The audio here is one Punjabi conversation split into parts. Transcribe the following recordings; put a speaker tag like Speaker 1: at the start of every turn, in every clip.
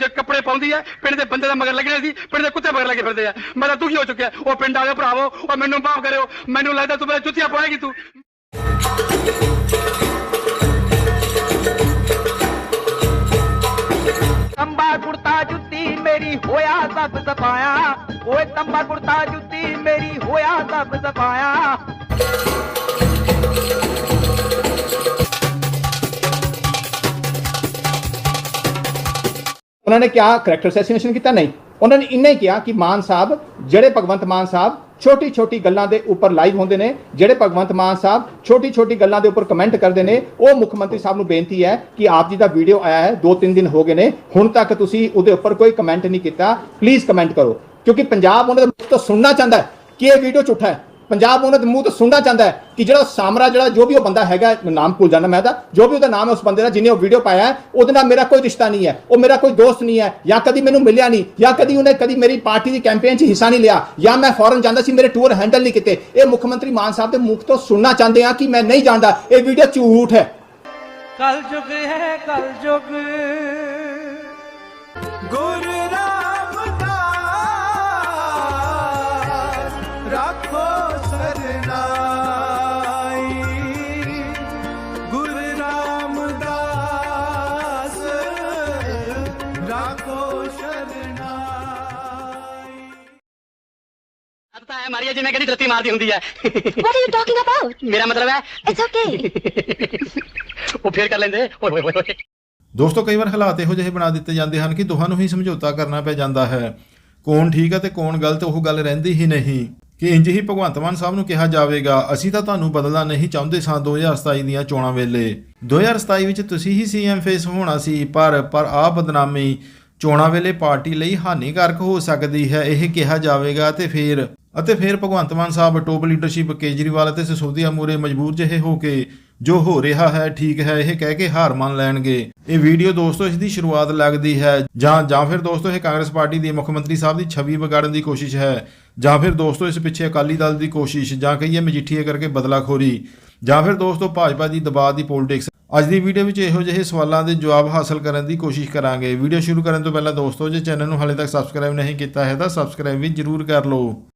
Speaker 1: ਜੇ ਕੱਪੜੇ ਪਾਉਂਦੀ ਐ ਪਿੰਡ ਦੇ ਬੰਦੇ ਦਾ ਮਗਰ ਲੱਗਣੇ ਸੀ ਪਿੰਡ ਦੇ ਕੁੱਤੇ ਮਗਰ ਲੱਗੇ ਫਿਰਦੇ ਆ ਮੈਂ ਤਾਂ ਦੁਖੀ ਹੋ ਚੁੱਕਿਆ ਉਹ ਪਿੰਡ ਵਾਲਿਓ ਭਰਾਵੋ ਉਹ ਮੈਨੂੰ ਮਾਫ ਕਰਿਓ ਮੈਨੂੰ ਲੱਗਦਾ ਤੂੰ ਮੇਰੇ ਜੁੱਤੀਆਂ ਪਾਏਗੀ ਤੂੰ
Speaker 2: ਤੰਬਾ ਕੁੜਤਾ ਜੁੱਤੀ ਮੇਰੀ ਹੋਇਆ ਸਭ ਸਫਾਇਆ ਓਏ ਤੰਬਾ ਕੁੜਤਾ ਜੁੱਤੀ ਮੇਰੀ ਹੋਇਆ ਸਭ ਸਫਾਇਆ
Speaker 3: ਉਹਨਾਂ ਨੇ ਕਿਹਾ ਕਰੈਕਟਰ ਅਸੈਸੀਨੇਸ਼ਨ ਕੀਤਾ ਨਹੀਂ। ਉਹਨਾਂ ਨੇ ਇੰਨਾ ਹੀ ਕਿਹਾ ਕਿ ਮਾਨ ਸਾਹਿਬ, ਜਿਹੜੇ ਭਗਵੰਤ ਮਾਨ ਸਾਹਿਬ ਛੋਟੀ ਛੋਟੀ ਗੱਲਾਂ ਦੇ ਉੱਪਰ ਲਾਈਵ ਹੁੰਦੇ ਨੇ, ਜਿਹੜੇ ਭਗਵੰਤ ਮਾਨ ਸਾਹਿਬ ਛੋਟੀ ਛੋਟੀ ਗੱਲਾਂ ਦੇ ਉੱਪਰ ਕਮੈਂਟ ਕਰਦੇ ਨੇ, ਉਹ ਮੁੱਖ ਮੰਤਰੀ ਸਾਹਿਬ ਨੂੰ ਬੇਨਤੀ ਹੈ ਕਿ ਆਪ ਜੀ ਦਾ ਵੀਡੀਓ ਆਇਆ ਹੈ 2-3 ਦਿਨ ਹੋ ਗਏ ਨੇ, ਹੁਣ ਤੱਕ ਤੁਸੀਂ ਉਹਦੇ ਉੱਪਰ ਕੋਈ ਕਮੈਂਟ ਨਹੀਂ ਕੀਤਾ। ਪਲੀਜ਼ ਕਮੈਂਟ ਕਰੋ, ਕਿਉਂਕਿ ਪੰਜਾਬ ਉਹਨਾਂ ਦੇ ਮੂੰਹ ਤੋਂ ਸੁਣਨਾ ਚਾਹੁੰਦਾ ਹੈ ਕਿ ਇਹ ਵੀਡੀਓ ਝੂਠਾ ਹੈ। ਪੰਜਾਬ ਉਹਨਾਂ ਦੇ ਮੂੰਹ ਤੋਂ ਸੁਣਨਾ ਚਾਹੁੰਦਾ ਹੈ ਕਿ ਜਿਹੜਾ ਸਾਮਰਾ ਜਿਹੜਾ ਜੋ ਵੀ ਉਹ ਬੰਦਾ ਹੈਗਾ ਨਾਮ ਭੁੱਲ ਜਾਣਾ ਮੈਂ ਤਾਂ, ਜੋ ਵੀ ਉਹਦਾ ਨਾਮ ਹੈ ਉਸ ਬੰਦੇ ਦਾ ਜਿਹਨੇ ਉਹ ਵੀਡੀਓ ਪਾਇਆ ਉਹਦੇ ਨਾਲ ਮੇਰਾ ਕੋਈ ਰਿਸ਼ਤਾ ਨਹੀਂ ਹੈ, ਉਹ ਮੇਰਾ ਕੋਈ ਦੋਸਤ ਨਹੀਂ ਹੈ, ਜਾਂ ਕਦੀ ਮੈਨੂੰ ਮਿਲਿਆ ਨਹੀਂ, ਜਾਂ ਕਦੀ ਉਹਨੇ ਕਦੀ ਮੇਰੀ ਪਾਰਟੀ ਦੀ ਕੈਂਪੇਨ 'ਚ ਹਿੱਸਾ ਨਹੀਂ ਲਿਆ, ਜਾਂ ਮੈਂ ਫੋਰਨ ਜਾਂਦਾ ਸੀ, ਮੇਰੇ ਟੂਰ ਹੈਂਡਲ ਨਹੀਂ ਕੀਤੇ। ਇਹ ਮੁੱਖ ਮੰਤਰੀ ਮਾਨ ਸਾਹਿਬ ਦੇ ਮੁਖ ਤੋਂ ਸੁਣਨਾ ਚਾਹੁੰਦੇ ਆ ਕਿ ਮੈਂ ਨਹੀਂ ਜਾਣਦਾ, ਇਹ ਵੀਡੀਓ ਝੂਠ ਹੈ।
Speaker 2: ਕਲ ਯੁਗ ਹੈ ਕਲ ਯੁਗ। ਗੁਰੂ
Speaker 1: ਮਾਰੀ ਹੈ ਜਿਵੇਂ ਕਹਿੰਦੀ ਤਰਤੀ ਮਾਰਦੀ ਹੁੰਦੀ ਹੈ।
Speaker 4: What are you talking about?
Speaker 1: ਮੇਰਾ ਮਤਲਬ ਹੈ
Speaker 4: It's okay.
Speaker 1: ਉਹ ਫੇਰ ਕਰ ਲੈਂਦੇ। ਓਏ ਓਏ ਓਏ
Speaker 5: ਦੋਸਤੋ ਕਈ ਵਾਰ ਹਾਲਾਤ ਇਹੋ ਜਿਹੇ ਬਣਾ ਦਿੱਤੇ ਜਾਂਦੇ ਹਨ ਕਿ ਦੋਹਾਂ ਨੂੰ ਹੀ ਸਮਝੌਤਾ ਕਰਨਾ ਪੈ ਜਾਂਦਾ ਹੈ। ਕੌਣ ਠੀਕ ਹੈ ਤੇ ਕੌਣ ਗਲਤ ਉਹ ਗੱਲ ਰਹਿੰਦੀ ਹੀ ਨਹੀਂ। ਕਿ ਇੰਜ ਹੀ ਭਗਵੰਤ ਮਾਨ ਸਾਹਿਬ ਨੂੰ ਕਿਹਾ ਜਾਵੇਗਾ ਅਸੀਂ ਤਾਂ ਤੁਹਾਨੂੰ ਬਦਲਣਾ ਨਹੀਂ ਚਾਹੁੰਦੇ ਸਾਂ 2027 ਦੀਆਂ ਚੋਣਾਂ ਵੇਲੇ। 2027 ਵਿੱਚ ਤੁਸੀਂ ਹੀ ਸੀਐਮ ਫੇਸ ਹੋਣਾ ਸੀ ਪਰ ਪਰ ਆ ਬਦਨਾਮੀ ਚੋਣਾਂ ਵੇਲੇ ਪਾਰਟੀ ਲਈ ਹਾਨੀਕਾਰਕ ਹੋ ਸਕਦੀ ਹੈ ਇਹ ਕਿਹਾ ਜਾਵੇਗਾ ਤੇ ਫਿਰ ਅਤੇ ਫਿਰ ਭਗਵੰਤ ਮਾਨ ਸਾਹਿਬ ਟੋਪ ਲੀਡਰਸ਼ਿਪ ਕੇਜਰੀਵਾਲ ਅਤੇ ਸਿਸੋਦੀਆ ਮੂਰੇ ਮਜਬੂਰ ਜਿਹੇ ਹੋ ਕੇ, ਜੋ ਹੋ ਰਿਹਾ ਹੈ, ਠੀਕ ਹੈ, ਇਹ ਕਹਿ ਕੇ ਹਾਰ ਮੰਨ ਲੈਣਗੇ। ਇਹ ਵੀਡੀਓ ਦੋਸਤੋ, ਇਸ ਦੀ ਸ਼ੁਰੂਆਤ ਲੱਗਦੀ ਹੈ। ਜਾਂ ਜਾਂ ਫਿਰ ਦੋਸਤੋ, ਇਹ ਕਾਂਗਰਸ ਪਾਰਟੀ ਦੀ ਮੁੱਖ ਮੰਤਰੀ ਸਾਹਿਬ ਦੀ ਛਵੀ ਵਿਗਾੜਨ ਦੀ ਕੋਸ਼ਿਸ਼ ਹੈ। ਜਾਂ ਫਿਰ ਦੋਸਤੋ, ਇਸ ਪਿੱਛੇ ਅਕਾਲੀ ਦਲ ਦੀ ਕੋਸ਼ਿਸ਼, ਜਾਂ ਕਹੀਏ ਮਜੀਠੀਏ ਕਰਕੇ ਬਦਲਾਖੋਰੀ। ਜਾਂ ਫਿਰ ਦੋਸਤੋ, ਭਾਜਪਾ ਦੀ ਦਬਾਅ ਦੀ ਪੋਲਿਟਿਕਸ ਅੱਜ ਦੀ ਵੀਡੀਓ ਵਿੱਚ ਇਹੋ ਜਿਹੇ ਸਵਾਲਾਂ ਦੇ ਜਵਾਬ ਹਾਸਲ ਕਰਨ ਦੀ ਕੋਸ਼ਿਸ਼ ਕਰਾਂਗੇ। ਵੀਡੀਓ ਸ਼ੁਰੂ ਕਰਨ ਤੋਂ ਪਹਿਲਾਂ ਦੋਸਤੋ, ਜੇ ਚੈਨਲ ਨੂੰ ਹਾਲੇ ਤੱਕ ਸਬਸਕ੍ਰਾਈਬ ਨਹੀਂ ਕੀਤਾ ਹੈ, ਤਾਂ ਸਬਸਕ੍ਰਾਈਬ ਵੀ ਜਰੂਰ ਕਰ ਲਓ।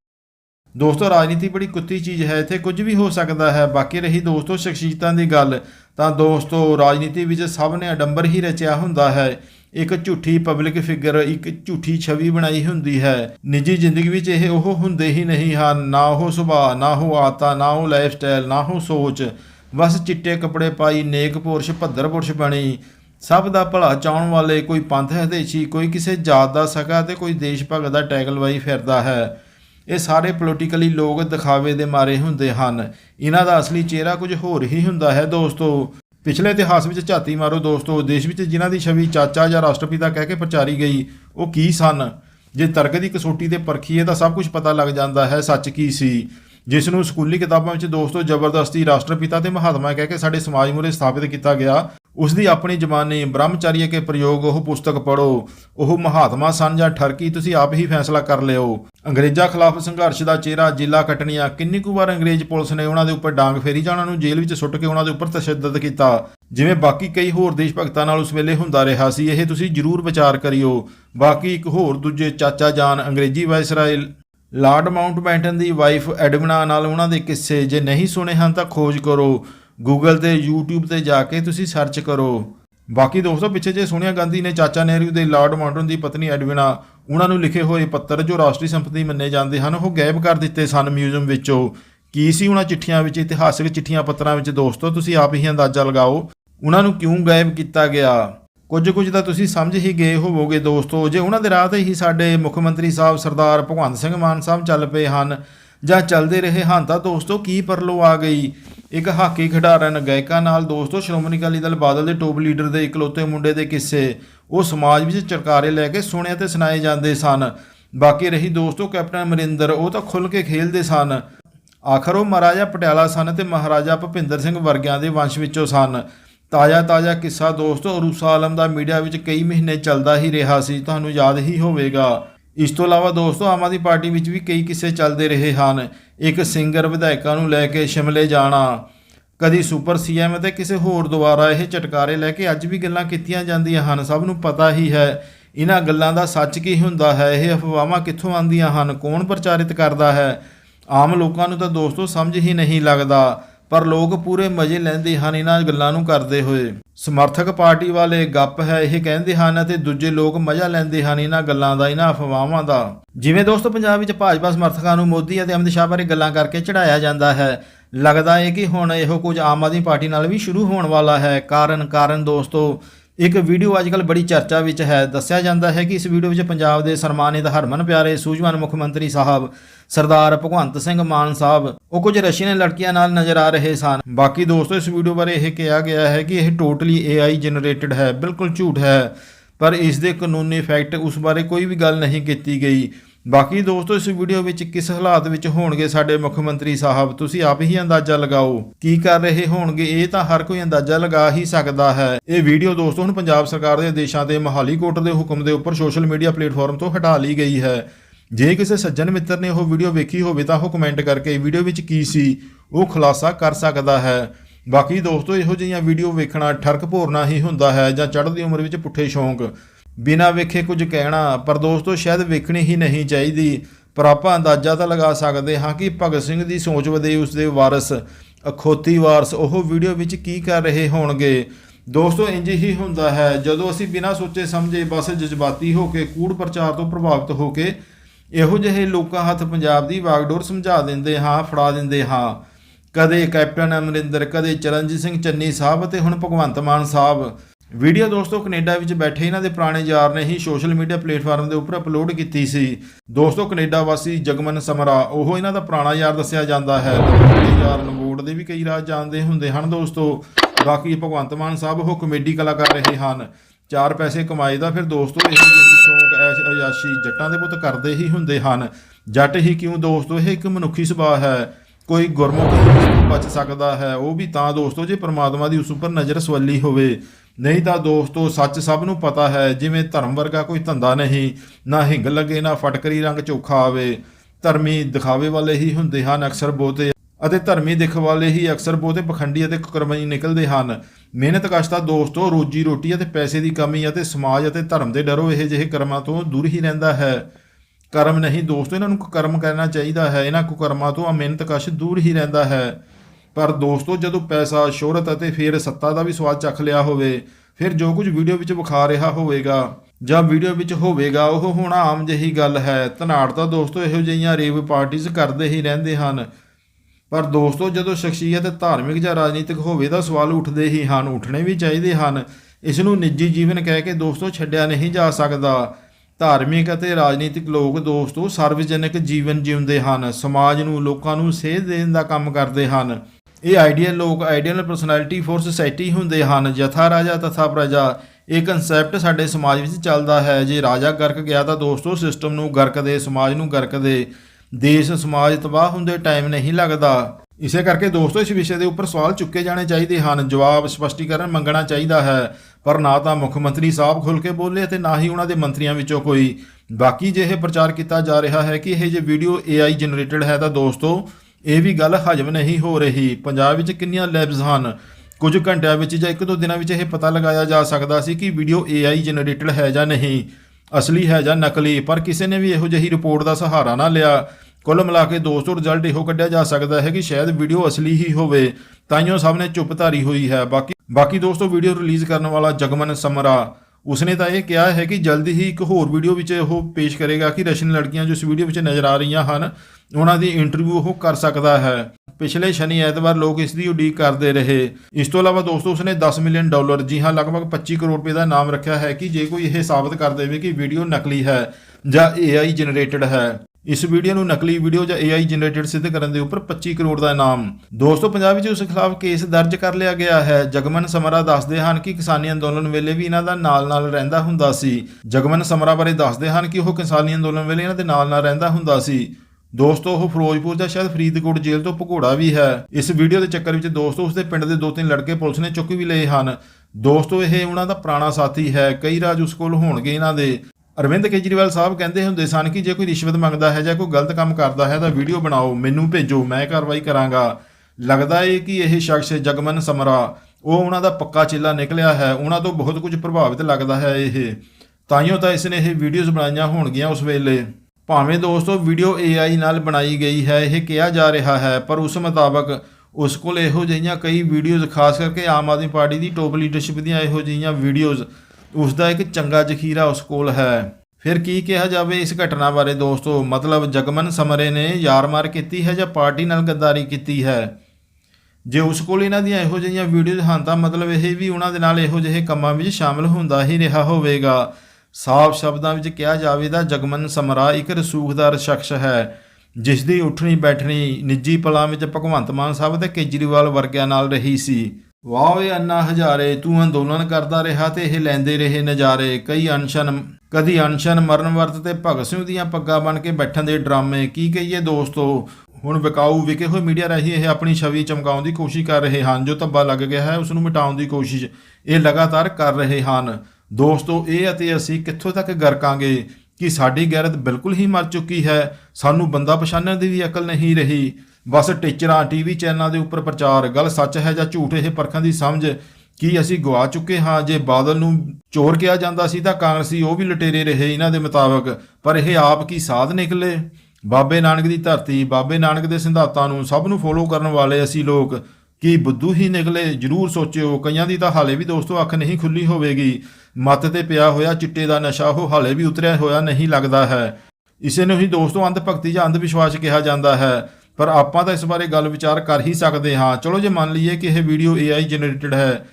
Speaker 5: ਦੋਸਤੋ, ਰਾਜਨੀਤੀ ਬੜੀ ਕੁੱਤੀ ਚੀਜ਼ ਹੈ, ਇੱਥੇ ਕੁਝ ਵੀ ਹੋ ਸਕਦਾ ਹੈ। ਬਾਕੀ ਰਹੀ ਦੋਸਤੋ, ਸ਼ਖਸੀਅਤਾਂ ਦੀ ਗੱਲ, ਤਾਂ ਦੋਸਤੋ, ਰਾਜਨੀਤੀ ਵਿੱਚ ਸਭ ਨੇ ਅਡੰਬਰ ਹੀ ਰਚਿਆ ਹੁੰਦਾ ਹੈ। ਇੱਕ ਝੂਠੀ ਪਬਲਿਕ ਫਿਗਰ ਇੱਕ ਝੂਠੀ ਛਵੀ ਬਣਾਈ ਹੁੰਦੀ ਹੈ। ਨਿੱਜੀ ਜ਼ਿੰਦਗੀ ਵਿੱਚ ਇਹ ਉਹ ਹੁੰਦੇ ਹੀ ਨਹੀਂ ਹਨ। ਨਾ ਉਹ ਸੁਭਾਅ, ਨਾ ਉਹ ਆਦਤਾਂ, ਨਾ ਉਹ ਲਾਈਫ ਸਟਾਈਲ ਨਾ ਉਹ ਸੋਚ। ਬਸ ਚਿੱਟੇ ਕੱਪੜੇ ਪਾਈ, ਨੇਕ ਪੁਰਸ਼, ਭੱਦਰ ਪੁਰਸ਼ ਬਣੀ। ਸਭ ਦਾ ਭਲਾ ਚਾਹਣ ਵਾਲੇ ਕੋਈ ਪੰਥ ਹਦੇਸ਼ੀ ਕੋਈ ਕਿਸੇ ਜਾਤ ਦਾ ਸਕਾ ਤੇ ਕੋਈ ਦੇਸ਼ ਭਗਤ ਦਾ ਟੈਗ ਲਵਾਈ ਫਿਰਦਾ ਹੈ। ਇਹ ਸਾਰੇ ਪੋਲੀਟੀਕਲੀ ਲੋਕ ਦਿਖਾਵੇ ਦੇ ਮਾਰੇ ਹੁੰਦੇ ਹਨ। ਇਹਨਾਂ ਦਾ ਅਸਲੀ ਚਿਹਰਾ ਕੁਝ ਹੋਰ ਹੀ ਹੁੰਦਾ ਹੈ ਦੋਸਤੋ। ਪਿਛਲੇ ਇਤਿਹਾਸ ਵਿੱਚ ਝਾਤੀ ਮਾਰੋ ਦੋਸਤੋ। ਦੇਸ਼ ਵਿੱਚ ਜਿਨ੍ਹਾਂ ਦੀ ਛਵੀ ਚਾਚਾ ਜਾਂ ਰਾਸ਼ਟਰਪਿਤਾ ਕਹਿ ਕੇ ਪ੍ਰਚਾਰੀ ਗਈ, ਉਹ ਕੀ ਸਨ? ਜੇ ਤਰਕ ਦੀ ਕਸੋਟੀ ਤੇ ਪਰਖੀਏ ਤਾਂ ਸਭ ਕੁਝ ਪਤਾ ਲੱਗ ਜਾਂਦਾ ਹੈ ਸੱਚ ਕੀ ਸੀ। ਜਿਸ ਨੂੰ ਸਕੂਲੀ ਕਿਤਾਬਾਂ ਵਿੱਚ ਦੋਸਤੋ ਜ਼ਬਰਦਸਤੀ ਰਾਸ਼ਟਰਪਿਤਾ ਤੇ ਮਹਾਤਮਾ ਕਹਿ ਕੇ ਸਾਡੇ ਸਮਾਜ ਮੁਰੇ ਸਥਾਪਿਤ ਕੀਤਾ ਗਿਆ ਉਸ ਦੀ ਆਪਣੀ ਜ਼ਬਾਨੀ ਬ੍ਰਹਮਚਾਰੀਏ ਕੇ ਪ੍ਰਯੋਗ, ਉਹ ਪੁਸਤਕ ਪੜੋ ਉਹ ਮਹਾਤਮਾ ਸਨ ਜਾਂ ਠਰਕੀ, ਤੁਸੀਂ ਆਪ ਹੀ ਫੈਸਲਾ ਕਰ ਲਿਓ। ਅੰਗਰੇਜ਼ਾਂ ਖਿਲਾਫ ਸੰਘਰਸ਼ ਦਾ ਚਿਹਰਾ ਜ਼ਿਲ੍ਹਾ ਕਟਣੀਆਂ, ਕਿੰਨੀ ਕੁ ਵਾਰ ਅੰਗਰੇਜ਼ ਪੁਲਿਸ ਨੇ ਉਹਨਾਂ ਦੇ ਉੱਪਰ ਡਾਂਗ ਫੇਰੀ ਜਾਂ ਉਹਨਾਂ ਨੂੰ ਜੇਲ੍ਹ ਵਿੱਚ ਸੁੱਟ ਕੇ ਉਹਨਾਂ ਦੇ ਉੱਪਰ ਤਸ਼ੱਦਦ ਕੀਤਾ। ਜਿਵੇਂ ਬਾਕੀ ਕਈ ਹੋਰ ਦੇਸ਼ ਭਗਤਾਂ ਨਾਲ ਉਸ ਵੇਲੇ ਹੁੰਦਾ ਰਿਹਾ ਸੀ, ਇਹ ਤੁਸੀਂ ਜ਼ਰੂਰ ਵਿਚਾਰ ਕਰਿਓ। ਬਾਕੀ ਇੱਕ ਹੋਰ ਦੂਜੇ ਚਾਚਾ ਜਾਨ, ਅੰਗਰੇਜ਼ੀ ਵਾਇਸਰਾਇਲ ਲਾਰਡ ਮਾਊਂਟਬੈਟਨ ਦੀ ਵਾਈਫ ਐਡਮਨਾ ਨਾਲ ਉਹਨਾਂ ਦੇ ਕਿੱਸੇ ਜੇ ਨਹੀਂ ਸੁਣੇ ਹਨ ਤਾਂ ਖੋਜ ਕਰੋ। ਗੂਗਲ ਤੇ YouTube ਤੇ ਜਾ ਕੇ ਤੁਸੀਂ ਸਰਚ ਕਰੋ। ਬਾਕੀ ਦੋਸਤੋ, ਪਿੱਛੇ ਜੇ ਸੋਨੀਆ ਗਾਂਧੀ ਨੇ ਚਾਚਾ ਨਹਿਰੂ ਦੇ ਲਾਰਡ ਮਾਊਂਟਨ ਦੀ ਪਤਨੀ ਐਡਵਿਨਾ ਉਹਨਾਂ ਨੂੰ ਲਿਖੇ ਹੋਏ ਪੱਤਰ ਜੋ ਰਾਸ਼ਟਰੀ ਸੰਪਤੀ ਮੰਨੇ ਜਾਂਦੇ ਹਨ, ਉਹ ਗਾਇਬ ਕਰ ਦਿੱਤੇ ਸਨ ਮਿਊਜ਼ੀਅਮ ਵਿੱਚੋਂ। ਕੀ ਸੀ ਉਹਨਾਂ ਚਿੱਠੀਆਂ ਵਿੱਚ, ਇਤਿਹਾਸਕ ਚਿੱਠੀਆਂ ਪੱਤਰਾਂ ਵਿੱਚ? ਦੋਸਤੋ, ਤੁਸੀਂ ਆਪ ਹੀ ਅੰਦਾਜ਼ਾ ਲਗਾਓ, ਉਹਨਾਂ ਨੂੰ ਕਿਉਂ ਗਾਇਬ ਕੀਤਾ ਗਿਆ? ਕੁਝ ਕੁਝ ਤਾਂ ਤੁਸੀਂ ਸਮਝ ਹੀ ਗਏ ਹੋਵੋਗੇ ਦੋਸਤੋ, ਜੇ ਉਹਨਾਂ ਦੇ ਰਾਹ ਤੇ ਹੀ ਸਾਡੇ ਮੁੱਖ ਮੰਤਰੀ ਸਾਹਿਬ ਸਰਦਾਰ ਭਗਵੰਤ ਸਿੰਘ ਮਾਨ ਸਾਹਿਬ ਚੱਲ ਪਏ ਹਨ ਜਾਂ ਚੱਲਦੇ ਰਹੇ ਹਨ, ਤਾਂ ਦੋਸਤੋ, ਕੀ ਪਰਲੋ ਆ ਗਈ? ਇੱਕ ਹਾਕੀ ਖਿਡਾਰਨ ਗਾਇਕਾ ਨਾਲ ਦੋਸਤੋ, ਸ਼੍ਰੋਮਣੀ ਅਕਾਲੀ ਦਲ ਬਾਦਲ ਦੇ ਟੋਪ ਲੀਡਰ ਦੇ ਇਕਲੌਤੇ ਮੁੰਡੇ ਦੇ ਕਿੱਸੇ, ਉਹ ਸਮਾਜ ਵਿੱਚ ਚਰਕਾਰੇ ਲੈ ਕੇ ਸੁਣੇ ਤੇ ਸੁਣਾਏ ਜਾਂਦੇ ਸਨ। ਬਾਕੀ ਰਹੀ ਦੋਸਤੋ, ਕੈਪਟਨ ਅਮਰਿੰਦਰ, ਉਹ ਤਾਂ ਖੁੱਲ ਕੇ ਖੇਲਦੇ ਸਨ। ਆਖਰ ਉਹ ਮਹਾਰਾਜਾ ਪਟਿਆਲਾ ਸਨ ਤੇ ਮਹਾਰਾਜਾ ਭੁਪਿੰਦਰ ਸਿੰਘ ਵਰਗਿਆਂ ਦੇ ਵੰਸ਼ ਵਿੱਚੋਂ ਸਨ। ਤਾਜ਼ਾ ਤਾਜ਼ਾ ਕਿੱਸਾ ਦੋਸਤੋ ਅਰੂਸਾ ਆਲਮ ਦਾ ਮੀਡੀਆ ਵਿੱਚ ਕਈ ਮਹੀਨੇ ਚੱਲਦਾ ਹੀ ਰਿਹਾ ਸੀ, ਤੁਹਾਨੂੰ ਯਾਦ ਹੀ ਹੋਵੇਗਾ। ਇਸ ਤੋਂ ਇਲਾਵਾ ਦੋਸਤੋ, ਆਮ ਆਦਮੀ ਪਾਰਟੀ ਵਿੱਚ ਵੀ ਕਈ ਕਿੱਸੇ ਚੱਲਦੇ ਰਹੇ ਹਨ। ਇੱਕ ਸਿੰਗਰ ਵਿਧਾਇਕਾਂ ਨੂੰ ਲੈ ਕੇ ਸ਼ਿਮਲੇ ਜਾਣਾ, ਕਦੀ ਸੁਪਰ ਸੀਐਮ ਤੇ ਕਿਸੇ ਹੋਰ ਦੁਆਰਾ ਇਹ ਝਟਕਾਰੇ ਲੈ ਕੇ ਅੱਜ ਵੀ ਗੱਲਾਂ ਕੀਤੀਆਂ ਜਾਂਦੀਆਂ ਹਨ। ਸਭ ਨੂੰ ਪਤਾ ਹੀ ਹੈ, ਇਹਨਾਂ ਗੱਲਾਂ ਦਾ ਸੱਚ ਕੀ ਹੁੰਦਾ ਹੈ, ਇਹ ਅਫਵਾਹਾਂ ਕਿੱਥੋਂ ਆਉਂਦੀਆਂ ਹਨ, ਕੌਣ ਪ੍ਰਚਾਰਿਤ ਕਰਦਾ ਹੈ? ਆਮ ਲੋਕਾਂ ਨੂੰ ਤਾਂ ਦੋਸਤੋ ਸਮਝ ਹੀ ਨਹੀਂ ਲੱਗਦਾ। ਪਰ ਲੋਕ ਪੂਰੇ ਮਜ਼ੇ ਲੈਂਦੇ ਹਨ, ਇਹਨਾਂ ਗੱਲਾਂ ਨੂੰ ਕਰਦੇ ਹੋਏ। ਸਮਰਥਕ ਪਾਰਟੀ ਵਾਲੇ ਗੱਪ ਹੈ, ਇਹ ਕਹਿੰਦੇ ਹਨ ਅਤੇ ਦੂਜੇ ਲੋਕ ਮਜ਼ਾ ਲੈਂਦੇ ਹਨ ਇਹਨਾਂ ਗੱਲਾਂ ਦਾ, ਇਹਨਾਂ ਅਫਵਾਹਾਂ ਦਾ। ਜਿਵੇਂ ਦੋਸਤੋ, ਪੰਜਾਬ ਵਿੱਚ ਭਾਜਪਾ ਸਮਰਥਕਾਂ ਨੂੰ ਮੋਦੀ ਅਤੇ ਅਮਿਤ ਸ਼ਾਹ ਬਾਰੇ ਗੱਲਾਂ ਕਰਕੇ ਚੜਾਇਆ ਜਾਂਦਾ ਹੈ। ਲੱਗਦਾ ਹੈ ਕਿ ਹੁਣ ਇਹੋ ਕੁਝ ਆਮ ਆਦਮੀ ਪਾਰਟੀ ਨਾਲ ਵੀ ਸ਼ੁਰੂ ਹੋਣ ਵਾਲਾ ਹੈ। ਕਾਰਨ ਕਾਰਨ ਦੋਸਤੋ ਇੱਕ ਵੀਡੀਓ ਅੱਜਕੱਲ ਬੜੀ ਚਰਚਾ ਵਿੱਚ ਹੈ। ਦੱਸਿਆ ਜਾਂਦਾ ਹੈ ਕਿ ਇਸ ਵੀਡੀਓ ਵਿੱਚ ਪੰਜਾਬ ਦੇ ਸਨਮਾਨਿਤ ਹਰਮਨ ਪਿਆਰੇ, ਸੂਝਵਾਨ ਮੁੱਖ ਮੰਤਰੀ ਸਾਹਿਬ ਸਰਦਾਰ ਭਗਵੰਤ ਸਿੰਘ ਮਾਨ ਸਾਹਿਬ, ਉਹ ਕੁਝ ਰਸ਼ੀਅਨ ਲੜਕੀਆਂ ਨਾਲ ਨਜ਼ਰ ਆ ਰਹੇ ਸਨ। ਬਾਕੀ ਦੋਸਤੋ, ਇਸ ਵੀਡੀਓ ਬਾਰੇ ਇਹ ਕਿਹਾ ਗਿਆ ਹੈ ਕਿ ਇਹ ਟੋਟਲੀ AI ਜਨਰੇਟਡ ਹੈ, ਬਿਲਕੁਲ ਝੂਠ ਹੈ। ਪਰ ਇਸ ਦੇ ਕਾਨੂੰਨੀ ਇਫੈਕਟ ਉਸ ਬਾਰੇ ਕੋਈ ਵੀ ਗੱਲ ਨਹੀਂ ਕੀਤੀ ਗਈ। ਬਾਕੀ ਦੋਸਤੋ, ਇਸ ਵੀਡੀਓ ਵਿੱਚ ਕਿਸ ਹਾਲਾਤ ਵਿੱਚ ਹੋਣਗੇ ਸਾਡੇ ਮੁੱਖ ਮੰਤਰੀ ਸਾਹਿਬ? ਤੁਸੀਂ ਆਪ ਹੀ ਅੰਦਾਜ਼ਾ ਲਗਾਓ। ਕੀ ਕਰ ਰਹੇ ਹੋਣਗੇ? ਇਹ ਤਾਂ ਹਰ ਕੋਈ ਅੰਦਾਜ਼ਾ ਲਗਾ ਹੀ ਸਕਦਾ ਹੈ। ਇਹ ਵੀਡੀਓ ਦੋਸਤੋ, ਹੁਣ ਪੰਜਾਬ ਸਰਕਾਰ ਦੇ ਆਦੇਸ਼ਾਂ ਤੇ ਮਹਾਲੀ ਕੋਰਟ ਦੇ ਹੁਕਮ ਦੇ ਉੱਪਰ ਸੋਸ਼ਲ ਮੀਡੀਆ ਪਲੇਟਫਾਰਮ ਤੋਂ ਹਟਾ ਲਈ ਗਈ ਹੈ। ਜੇ ਕਿਸੇ ਸੱਜਣ ਮਿੱਤਰ ਨੇ ਉਹ ਵੀਡੀਓ ਵੇਖੀ ਹੋਵੇ ਤਾਂ ਉਹ ਕਮੈਂਟ ਕਰਕੇ ਵੀਡੀਓ ਵਿੱਚ ਕੀ ਸੀ, ਉਹ ਖੁਲਾਸਾ ਕਰ ਸਕਦਾ ਹੈ। ਬਾਕੀ ਦੋਸਤੋ, ਇਹੋ ਜਿਹੀਆਂ ਵੀਡੀਓ ਵੇਖਣਾ ਠਰਕ ਭੋਰਨਾ ਹੀ ਹੁੰਦਾ ਹੈ ਜਾਂ ਚੜ੍ਹਦੀ ਉਮਰ ਵਿੱਚ ਪੁੱਠੇ ਸ਼ੌਂਕ। ਬਿਨਾਂ ਵੇਖੇ ਕੁਝ ਕਹਿਣਾ, ਪਰ ਦੋਸਤੋ ਸ਼ਾਇਦ ਵੇਖਣੀ ਹੀ ਨਹੀਂ ਚਾਹੀਦੀ। ਪਰ ਆਪਾਂ ਅੰਦਾਜ਼ਾ ਤਾਂ ਲਗਾ ਸਕਦੇ ਹਾਂ ਕਿ ਭਗਤ ਸਿੰਘ ਦੀ ਸੋਚ ਵਦੇ ਉਸ ਦੇ ਵਾਰਸ, ਅਖੋਤੀ ਵਾਰਸ, ਉਹ ਵੀਡੀਓ ਵਿੱਚ ਕੀ ਕਰ ਰਹੇ ਹੋਣਗੇ। ਦੋਸਤੋ ਇੰਜ ਹੀ ਹੁੰਦਾ ਹੈ, ਜਦੋਂ ਅਸੀਂ ਬਿਨਾਂ ਸੋਚੇ ਸਮਝੇ ਬਸ ਜਜ਼ਬਾਤੀ ਹੋ ਕੇ, ਕੂੜ ਪ੍ਰਚਾਰ ਤੋਂ ਪ੍ਰਭਾਵਿਤ ਹੋ ਕੇ ਇਹੋ ਜਿਹੇ ਲੋਕਾਂ ਹੱਥ ਪੰਜਾਬ ਦੀ ਵਾਗਡੋਰ ਸਮਝਾ ਦਿੰਦੇ ਹਾਂ, ਫੜਾ ਦਿੰਦੇ ਹਾਂ। ਕਦੇ ਕੈਪਟਨ ਅਮਰਿੰਦਰ, ਕਦੇ ਚਰਨਜੀਤ ਸਿੰਘ ਚੰਨੀ ਸਾਹਿਬ ਅਤੇ ਹੁਣ ਭਗਵੰਤ ਮਾਨ ਸਾਹਿਬ। ਵੀਡੀਓ ਦੋਸਤੋ, ਕੈਨੇਡਾ ਵਿੱਚ ਬੈਠੇ ਇਹਨਾਂ ਦੇ ਪੁਰਾਣੇ ਯਾਰ ਨੇ ਹੀ ਸੋਸ਼ਲ ਮੀਡੀਆ ਪਲੇਟਫਾਰਮ ਦੇ ਉੱਪਰ ਅਪਲੋਡ ਕੀਤੀ ਸੀ। ਦੋਸਤੋ, ਕੈਨੇਡਾ ਵਾਸੀ ਜਗਮਨ ਸਮਰਾ, ਉਹ ਇਹਨਾਂ ਦਾ ਪੁਰਾਣਾ ਯਾਰ ਦੱਸਿਆ ਜਾਂਦਾ ਹੈ। ਯਾਰ ਨਵੋੜ ਦੇ ਵੀ ਕਈ ਰਾਜ ਜਾਣਦੇ ਹੁੰਦੇ ਹਨ ਦੋਸਤੋ। ਬਾਕੀ ਭਗਵੰਤ ਮਾਨ ਸਾਹਿਬ ਉਹ ਕਮੇਡੀ ਕਲਾ ਕਰ ਰਹੇ ਹਨ। ਚਾਰ ਪੈਸੇ ਕਮਾਏ ਦਾ ਫਿਰ ਦੋਸਤੋ, ਇਹ ਜਿਹੀ ਸ਼ੌਂਕ, ਐਸ਼, ਅਯਾਸ਼ੀ ਜੱਟਾਂ ਦੇ ਪੁੱਤ ਕਰਦੇ ਹੀ ਹੁੰਦੇ ਹਨ। ਜੱਟ ਹੀ ਕਿਉਂ ਦੋਸਤੋ, ਇਹ ਇੱਕ ਮਨੁੱਖੀ ਸੁਭਾਅ ਹੈ। ਕੋਈ ਗੁਰਮੁਖ ਬਚ ਸਕਦਾ ਹੈ। ਉਹ ਵੀ ਤਾਂ ਦੋਸਤੋ, ਜੇ ਪ੍ਰਮਾਤਮਾ ਦੀ ਉਸ ਉੱਪਰ ਨਜ਼ਰ ਸਵੱਲੀ ਹੋਵੇ। ਨਹੀਂ ਤਾਂ ਦੋਸਤੋ, ਸੱਚ ਸਭ ਨੂੰ ਪਤਾ ਹੈ, ਜਿਵੇਂ ਧਰਮ ਵਰਗਾ ਕੋਈ ਧੰਦਾ ਨਹੀਂ, ਨਾ ਹਿੰਗ ਲੱਗੇ, ਨਾ ਫਟਕਰੀ ਰੰਗ ਚੋਖਾ ਆਵੇ। ਧਰਮੀ ਦਿਖਾਵੇ ਵਾਲੇ ਹੀ ਹੁੰਦੇ ਹਨ, ਅਕਸਰ ਬਹੁਤੇ, ਅਤੇ ਧਰਮੀ ਦਿਖ ਵਾਲੇ ਹੀ ਅਕਸਰ ਬਹੁਤੇ ਪਖੰਡੀ ਅਤੇ ਕੁਕਰਮਈ ਨਿਕਲਦੇ ਹਨ। ਮਿਹਨਤ ਕਸ਼ਤਾ ਦੋਸਤੋ, ਰੋਜੀ ਰੋਟੀ ਅਤੇ ਪੈਸੇ ਦੀ ਕਮੀ ਅਤੇ ਸਮਾਜ ਅਤੇ ਧਰਮ ਦੇ ਡਰੋ ਇਹ ਜਿਹੇ ਕਰਮਾਂ ਤੋਂ ਦੂਰ ਹੀ ਰਹਿੰਦਾ ਹੈ। ਕਰਮ ਨਹੀਂ ਦੋਸਤੋ, ਇਹਨਾਂ ਨੂੰ ਕੁਕਰਮ ਕਰਨਾ ਚਾਹੀਦਾ ਹੈ, ਇਹਨਾਂ ਕੁਕਰਮਾਂ ਤੋਂ ਮਿਹਨਤ ਕਸ਼ ਦੂਰ ਹੀ ਰਹਿੰਦਾ ਹੈ। ਪਰ ਦੋਸਤੋ, ਜਦੋਂ ਪੈਸਾ, ਸ਼ੋਹਰਤ ਅਤੇ ਫਿਰ ਸੱਤਾ ਦਾ ਵੀ ਸਵਾਦ ਚੱਖ ਲਿਆ ਹੋਵੇ, ਫਿਰ ਜੋ ਕੁਝ ਵੀਡੀਓ ਵਿੱਚ ਵਿਖਾ ਰਿਹਾ ਹੋਵੇਗਾ ਜਾਂ ਵੀਡੀਓ ਵਿੱਚ ਹੋਵੇਗਾ, ਉਹ ਹੋਣਾ ਆਮ ਜਿਹੀ ਗੱਲ ਹੈ। ਧਨਾੜ ਤਾਂ ਦੋਸਤੋ, ਇਹੋ ਜਿਹੀਆਂ ਰੇਵ ਪਾਰਟੀਆਂ ਕਰਦੇ ਹੀ ਰਹਿੰਦੇ ਹਨ। ਪਰ ਦੋਸਤੋ, ਜਦੋਂ ਸ਼ਖਸੀਅਤ ਧਾਰਮਿਕ ਜਾਂ ਰਾਜਨੀਤਿਕ ਹੋਵੇ ਤਾਂ ਸਵਾਲ ਉੱਠਦੇ ਹੀ ਹਨ, ਉੱਠਣੇ ਵੀ ਚਾਹੀਦੇ ਹਨ। ਇਸ ਨੂੰ ਨਿੱਜੀ ਜੀਵਨ ਕਹਿ ਕੇ ਦੋਸਤੋ, ਛੱਡਿਆ ਨਹੀਂ ਜਾ ਸਕਦਾ। ਧਾਰਮਿਕ ਅਤੇ ਰਾਜਨੀਤਿਕ ਲੋਕ ਦੋਸਤੋ, ਸਾਰਵਜਨਿਕ ਜੀਵਨ ਜਿਉਂਦੇ ਹਨ। ਸਮਾਜ ਨੂੰ, ਲੋਕਾਂ ਨੂੰ ਸੇਧ ਦੇਣ ਦਾ ਕੰਮ ਕਰਦੇ ਹਨ। ਇਹ ਆਈਡੀਅਲ ਲੋਕ ਆਈਡੀਅਲ ਪਰਸਨੈਲਿਟੀ ਫੋਰ ਸੋਸਾਇਟੀ ਹੁੰਦੇ ਹਨ। ਜਥਾ ਰਾਜਾ ਤਥਾ ਪ੍ਰਜਾ, ਇਹ ਕਨਸੈਪਟ ਸਾਡੇ ਸਮਾਜ ਵਿੱਚ ਚੱਲਦਾ ਹੈ। ਜੇ ਰਾਜਾ ਗਰਕ ਗਿਆ ਤਾਂ ਦੋਸਤੋ ਸਿਸਟਮ ਨੂੰ ਗਰਕ ਦੇ, ਸਮਾਜ ਨੂੰ ਗਰਕ ਦੇ। ਦੇਸ਼, ਸਮਾਜ ਤਬਾਹ ਹੁੰਦੇ ਟਾਈਮ ਨਹੀਂ ਲੱਗਦਾ। ਇਸੇ ਕਰਕੇ ਦੋਸਤੋ ਇਸ ਵਿਸ਼ੇ ਦੇ ਉੱਪਰ ਸਵਾਲ ਚੁੱਕੇ ਜਾਣੇ ਚਾਹੀਦੇ ਹਨ। ਜਵਾਬ ਸਪਸ਼ਟੀਕਰਨ ਮੰਗਣਾ ਚਾਹੀਦਾ ਹੈ, ਪਰ ਨਾ ਤਾਂ ਮੁੱਖ ਮੰਤਰੀ ਸਾਹਿਬ ਖੁੱਲ ਕੇ ਬੋਲੇ ਅਤੇ ਨਾ ਹੀ ਉਹਨਾਂ ਦੇ ਮੰਤਰੀਆਂ ਵਿੱਚੋਂ ਕੋਈ। ਬਾਕੀ ਜੇ ਇਹ ਪ੍ਰਚਾਰ ਕੀਤਾ ਜਾ ਰਿਹਾ ਹੈ ਕਿ ਇਹ ਜੇ ਵੀਡੀਓ AI ਜਨਰੇਟਡ ਹੈ ਤਾਂ ਦੋਸਤੋ ਇਹ ਵੀ ਗੱਲ ਹਜਮ ਨਹੀਂ ਹੋ ਰਹੀ। ਪੰਜਾਬ ਵਿੱਚ ਕਿੰਨੀਆਂ ਲੈਬਸ ਹਨ? ਕੁਝ ਘੰਟਿਆਂ ਵਿੱਚ ਜਾਂ ਇੱਕ ਦੋ ਦਿਨਾਂ ਵਿੱਚ ਇਹ ਪਤਾ ਲਗਾਇਆ ਜਾ ਸਕਦਾ ਸੀ ਕਿ ਵੀਡੀਓ AI ਜਨਰੇਟਡ ਹੈ ਜਾਂ ਨਹੀਂ, ਅਸਲੀ ਹੈ ਜਾਂ ਨਕਲੀ, ਪਰ ਕਿਸੇ ਨੇ ਵੀ ਇਹੋ ਜਿਹੀ ਰਿਪੋਰਟ ਦਾ ਸਹਾਰਾ ਨਾ ਲਿਆ। ਕੁੱਲ ਮਿਲਾ ਕੇ ਦੋਸਤੋ ਰਿਜ਼ਲਟ ਇਹੋ ਕੱਢਿਆ ਜਾ ਸਕਦਾ ਹੈ ਕਿ ਸ਼ਾਇਦ ਵੀਡੀਓ ਅਸਲੀ ਹੀ ਹੋਵੇ ਤਾਈਓ ਸਭ ਨੇ ਚੁੱਪ ਧਾਰੀ ਹੋਈ ਹੈ। ਬਾਕੀ ਬਾਕੀ ਦੋਸਤੋ, ਵੀਡੀਓ ਰਿਲੀਜ਼ ਕਰਨ ਵਾਲਾ ਜਗਮਨ ਸਮਰਾ ਉਸਨੇ ਤਾਂ ਇਹ ਕਿਹਾ ਹੈ ਕਿ ਜਲਦੀ ਹੀ ਇੱਕ ਹੋਰ ਵੀਡੀਓ ਵਿੱਚ ਉਹ ਪੇਸ਼ ਕਰੇਗਾ ਕਿ ਰਸ਼ੀਅਨ ਲੜਕੀਆਂ ਜੋ ਇਸ ਵੀਡੀਓ ਵਿੱਚ ਨਜ਼ਰ ਆ ਰਹੀਆਂ ਹਨ, ਉਹਨਾਂ ਦੀ ਇੰਟਰਵਿਊ ਉਹ ਕਰ ਸਕਦਾ ਹੈ। ਪਿਛਲੇ ਸ਼ਨੀ ਐਤਵਾਰ ਲੋਕ ਇਸ ਦੀ ਉਡੀਕ ਕਰਦੇ ਰਹੇ। ਇਸ ਤੋਂ ਇਲਾਵਾ ਦੋਸਤੋ, ਉਸਨੇ 10 ਮਿਲੀਅਨ ਡਾਲਰ, ਜੀ ਹਾਂ, ਲਗਭਗ 25 ਕਰੋੜ ਰੁਪਏ ਦਾ ਨਾਮ ਰੱਖਿਆ ਹੈ ਕਿ ਜੇ ਕੋਈ ਇਹ ਸਾਬਤ ਕਰ ਦੇਵੇ ਕਿ ਵੀਡੀਓ ਨਕਲੀ ਹੈ ਜਾਂ AI ਜਨਰੇਟਡ ਹੈ। ਇਸ ਵੀਡੀਓ ਨੂੰ ਨਕਲੀ ਵੀਡੀਓ ਜਾਂ AI ਜਨਰੇਟਡ ਸਿੱਧ ਕਰਨ ਦੇ ਉੱਪਰ 25 ਕਰੋੜ ਦਾ ਇਨਾਮ। ਦੋਸਤੋ, ਪੰਜਾਬ ਵਿੱਚ ਉਸ ਖਿਲਾਫ ਕੇਸ ਦਰਜ ਕਰ ਲਿਆ ਗਿਆ ਹੈ। ਜਗਮਨ ਸਮਰਾ ਦੱਸਦੇ ਹਨ ਕਿ ਕਿਸਾਨੀ ਅੰਦੋਲਨ ਵੇਲੇ ਵੀ ਇਹਨਾਂ ਦਾ ਨਾਲ-ਨਾਲ ਰਹਿੰਦਾ ਹੁੰਦਾ ਸੀ। ਜਗਮਨ ਸਮਰਾ ਬਾਰੇ ਦੱਸਦੇ ਹਨ ਕਿ ਉਹ ਕਿਸਾਨੀ ਅੰਦੋਲਨ ਵੇਲੇ ਇਹਨਾਂ ਦੇ ਨਾਲ-ਨਾਲ ਰਹਿੰਦਾ ਹੁੰਦਾ ਸੀ। ਦੋਸਤੋ, ਉਹ ਫਿਰੋਜ਼ਪੁਰ ਜਾਂ ਸ਼ਾਇਦ ਫਰੀਦਕੋਟ ਜੇਲ੍ਹ ਤੋਂ ਭਗੌੜਾ ਵੀ ਹੈ। ਇਸ ਵੀਡੀਓ ਦੇ ਚੱਕਰ ਵਿੱਚ ਦੋਸਤੋ, ਉਸਦੇ ਪਿੰਡ ਦੇ ਦੋ ਤਿੰਨ ਲੜਕੇ ਪੁਲਿਸ ਨੇ ਚੁੱਕ ਵੀ ਲਏ ਹਨ। ਦੋਸਤੋ, ਇਹ ਉਹਨਾਂ ਦਾ ਪੁਰਾਣਾ ਸਾਥੀ ਹੈ। ਕਈ ਰਾਜ ਉਸ ਕੋਲ ਹੋਣਗੇ ਇਹਨਾਂ ਦੇ। ਅਰਵਿੰਦ ਕੇਜਰੀਵਾਲ ਸਾਹਿਬ ਕਹਿੰਦੇ ਹੁੰਦੇ ਸਨ ਕਿ ਜੇ ਕੋਈ ਰਿਸ਼ਵਤ ਮੰਗਦਾ ਹੈ ਜਾਂ ਕੋਈ ਗਲਤ ਕੰਮ ਕਰਦਾ ਹੈ ਤਾਂ ਵੀਡੀਓ ਬਣਾਓ, ਮੈਨੂੰ ਭੇਜੋ, ਮੈਂ ਕਾਰਵਾਈ ਕਰਾਂਗਾ। ਲੱਗਦਾ ਏ ਕਿ ਇਹ ਸ਼ਖਸ ਜਗਮਨ ਸਮਰਾ, ਉਹ ਉਹਨਾਂ ਦਾ ਪੱਕਾ ਚੇਲਾ ਨਿਕਲਿਆ ਹੈ, ਉਹਨਾਂ ਤੋਂ ਬਹੁਤ ਕੁਝ ਪ੍ਰਭਾਵਿਤ ਲੱਗਦਾ ਹੈ ਇਹ। ਤਾਈਓ ਤਾਂ ਇਸ ਨੇ ਇਹ ਵੀਡੀਓਜ਼ ਬਣਾਈਆਂ ਹੋਣਗੀਆਂ ਉਸ ਵੇਲੇ। ਭਾਵੇਂ ਦੋਸਤੋ, ਵੀਡੀਓ AI ਨਾਲ ਬਣਾਈ ਗਈ ਹੈ, ਇਹ ਕਿਹਾ ਜਾ ਰਿਹਾ ਹੈ, ਪਰ ਉਸ ਮੁਤਾਬਕ ਉਸ ਕੋਲ ਇਹੋ ਜਿਹੀਆਂ ਕਈ ਵੀਡੀਓਜ਼, ਖਾਸ ਕਰਕੇ ਆਮ ਆਦਮੀ ਪਾਰਟੀ ਦੀ ਟੋਪ ਲੀਡਰਸ਼ਿਪ ਦੀਆਂ ਇਹੋ ਜਿਹੀਆਂ ਵੀਡੀਓਜ਼ ਉਸ ਦਾ ਇੱਕ ਚੰਗਾ ਜ਼ਖੀਰਾ ਉਸ ਕੋਲ ਹੈ। ਫਿਰ ਕੀ ਕਿਹਾ ਜਾਵੇ ਇਸ ਘਟਨਾ ਬਾਰੇ ਦੋਸਤੋ? ਮਤਲਬ ਜਗਮਨ ਸਮਰੇ ਨੇ ਯਾਰ ਮਾਰ ਕੀਤੀ ਹੈ ਜਾਂ ਪਾਰਟੀ ਨਾਲ ਗੱਦਾਰੀ ਕੀਤੀ ਹੈ? ਜੇ ਉਸ ਕੋਲ ਇਹਨਾਂ ਦੀਆਂ ਇਹੋ ਜਿਹੀਆਂ ਵੀਡੀਓਜ਼ ਹਨ ਤਾਂ ਮਤਲਬ ਇਹ ਵੀ ਉਹਨਾਂ ਦੇ ਨਾਲ ਇਹੋ ਜਿਹੇ ਕੰਮਾਂ ਵਿੱਚ ਸ਼ਾਮਲ ਹੁੰਦਾ ਹੀ ਰਿਹਾ ਹੋਵੇਗਾ। ਸਾਫ਼ ਸ਼ਬਦਾਂ ਵਿੱਚ ਕਿਹਾ ਜਾਵੇ ਤਾਂ ਜਗਮਨ ਸਮਰਾ ਇੱਕ ਰਸੂਖਦਾਰ ਸ਼ਖਸ ਹੈ, ਜਿਸ ਦੀ ਉੱਠਣੀ ਬੈਠਣੀ ਨਿੱਜੀ ਪਲਾਂ ਵਿੱਚ ਭਗਵੰਤ ਮਾਨ ਸਾਹਿਬ ਤੇ ਕੇਜਰੀਵਾਲ ਵਰਗਿਆਂ ਨਾਲ ਰਹੀ ਸੀ। ਵਾਹ ਵੇ ਅੰਨਾ ਹਜ਼ਾਰੇ, ਤੂੰ ਅੰਦੋਲਨ ਕਰਦਾ ਰਿਹਾ ਤੇ ਇਹ ਲੈਂਦੇ ਰਹੇ ਨਜ਼ਾਰੇ। ਕਈ ਅਨਸ਼ਨ ਕਦੀ ਅਨਸ਼ਨ ਮਰਨ ਵਰਤ ਤੇ ਭਗਤ ਸਿੰਘ ਦੀਆਂ ਪੱਗਾਂ ਬਣ ਕੇ ਬੈਠਣ ਦੇ ਡਰਾਮੇ। ਕੀ ਕਹੀਏ ਦੋਸਤੋ, ਹੁਣ ਵਿਕਾਊ ਵਿਕੇ ਹੋਏ ਮੀਡੀਆ ਰਾਹੀਂ ਇਹ ਆਪਣੀ ਛਵੀ ਚਮਕਾਉਣ ਦੀ ਕੋਸ਼ਿਸ਼ ਕਰ ਰਹੇ ਹਨ। ਜੋ ਧੱਬਾ ਲੱਗ ਗਿਆ ਹੈ ਉਸ ਨੂੰ ਮਿਟਾਉਣ ਦੀ ਕੋਸ਼ਿਸ਼ ਇਹ ਲਗਾਤਾਰ ਕਰ ਰਹੇ ਹਨ। ਦੋਸਤੋ, ਇਹ ਅਤੇ ਅਸੀਂ ਕਿੱਥੋਂ ਤੱਕ ਗਰਕਾਂਗੇ ਕਿ ਸਾਡੀ ਗੈਰਤ ਬਿਲਕੁਲ ਹੀ ਮਰ ਚੁੱਕੀ ਹੈ। ਸਾਨੂੰ ਬੰਦਾ ਪਛਾਣਨ ਦੀ ਵੀ ਅਕਲ ਨਹੀਂ ਰਹੀ। ਬਸ ਟੀਚਰਾਂ, ਟੀਵੀ ਚੈਨਲਾਂ ਦੇ ਉੱਪਰ ਪ੍ਰਚਾਰ, ਗੱਲ ਸੱਚ ਹੈ ਜਾਂ ਝੂਠ, ਇਹ ਪਰਖਣ ਦੀ ਸਮਝ ਕੀ ਅਸੀਂ ਗਵਾ ਚੁੱਕੇ ਹਾਂ? ਜੇ ਬਾਦਲ ਨੂੰ ਚੋਰ ਕਿਹਾ ਜਾਂਦਾ ਸੀ ਤਾਂ ਕਾਂਗਰਸੀ ਉਹ ਵੀ ਲਟੇਰੇ ਰਹੇ ਇਹਨਾਂ ਦੇ ਮੁਤਾਬਕ, ਪਰ ਇਹ ਆਪ ਕੀ ਸਾਧ ਨਿਕਲੇ? ਬਾਬੇ ਨਾਨਕ ਦੀ ਧਰਤੀ, ਬਾਬੇ ਨਾਨਕ ਦੇ ਸਿਧਾਂਤਾਂ ਨੂੰ ਸਭ ਨੂੰ ਫੋਲੋ ਕਰਨ ਵਾਲੇ ਅਸੀਂ ਲੋਕ ਕੀ ਬੁੱਧੂ ਹੀ ਨਿਕਲੇ? ਜਰੂਰ ਸੋਚਿਓ, ਕਈਆਂ ਦੀ ਤਾਂ ਹਾਲੇ ਵੀ ਦੋਸਤੋ ਅੱਖ ਨਹੀਂ ਖੁੱਲੀ ਹੋਵੇਗੀ। ਮੱਤ ਤੇ ਪਿਆ ਹੋਇਆ ਚਿੱਟੇ ਦਾ ਨਸ਼ਾ, ਉਹ ਹਾਲੇ ਵੀ ਉਤਰਿਆ ਹੋਇਆ ਨਹੀਂ ਲੱਗਦਾ ਹੈ। ਇਸੇ ਨੂੰ ਹੀ ਦੋਸਤੋ ਅੰਧ ਭਗਤੀ ਜਾਂ ਅੰਧ ਵਿਸ਼ਵਾਸ ਕਿਹਾ ਜਾਂਦਾ ਹੈ। ਪਰ ਆਪਾਂ ਤਾਂ ਇਸ ਬਾਰੇ ਗੱਲ ਵਿਚਾਰ ਕਰ ਹੀ ਸਕਦੇ ਹਾਂ। ਚਲੋ ਜੇ ਮੰਨ ਲਈਏ ਕਿ ਇਹ ਵੀਡੀਓ AI ਜਨਰੇਟਡ ਹੈ,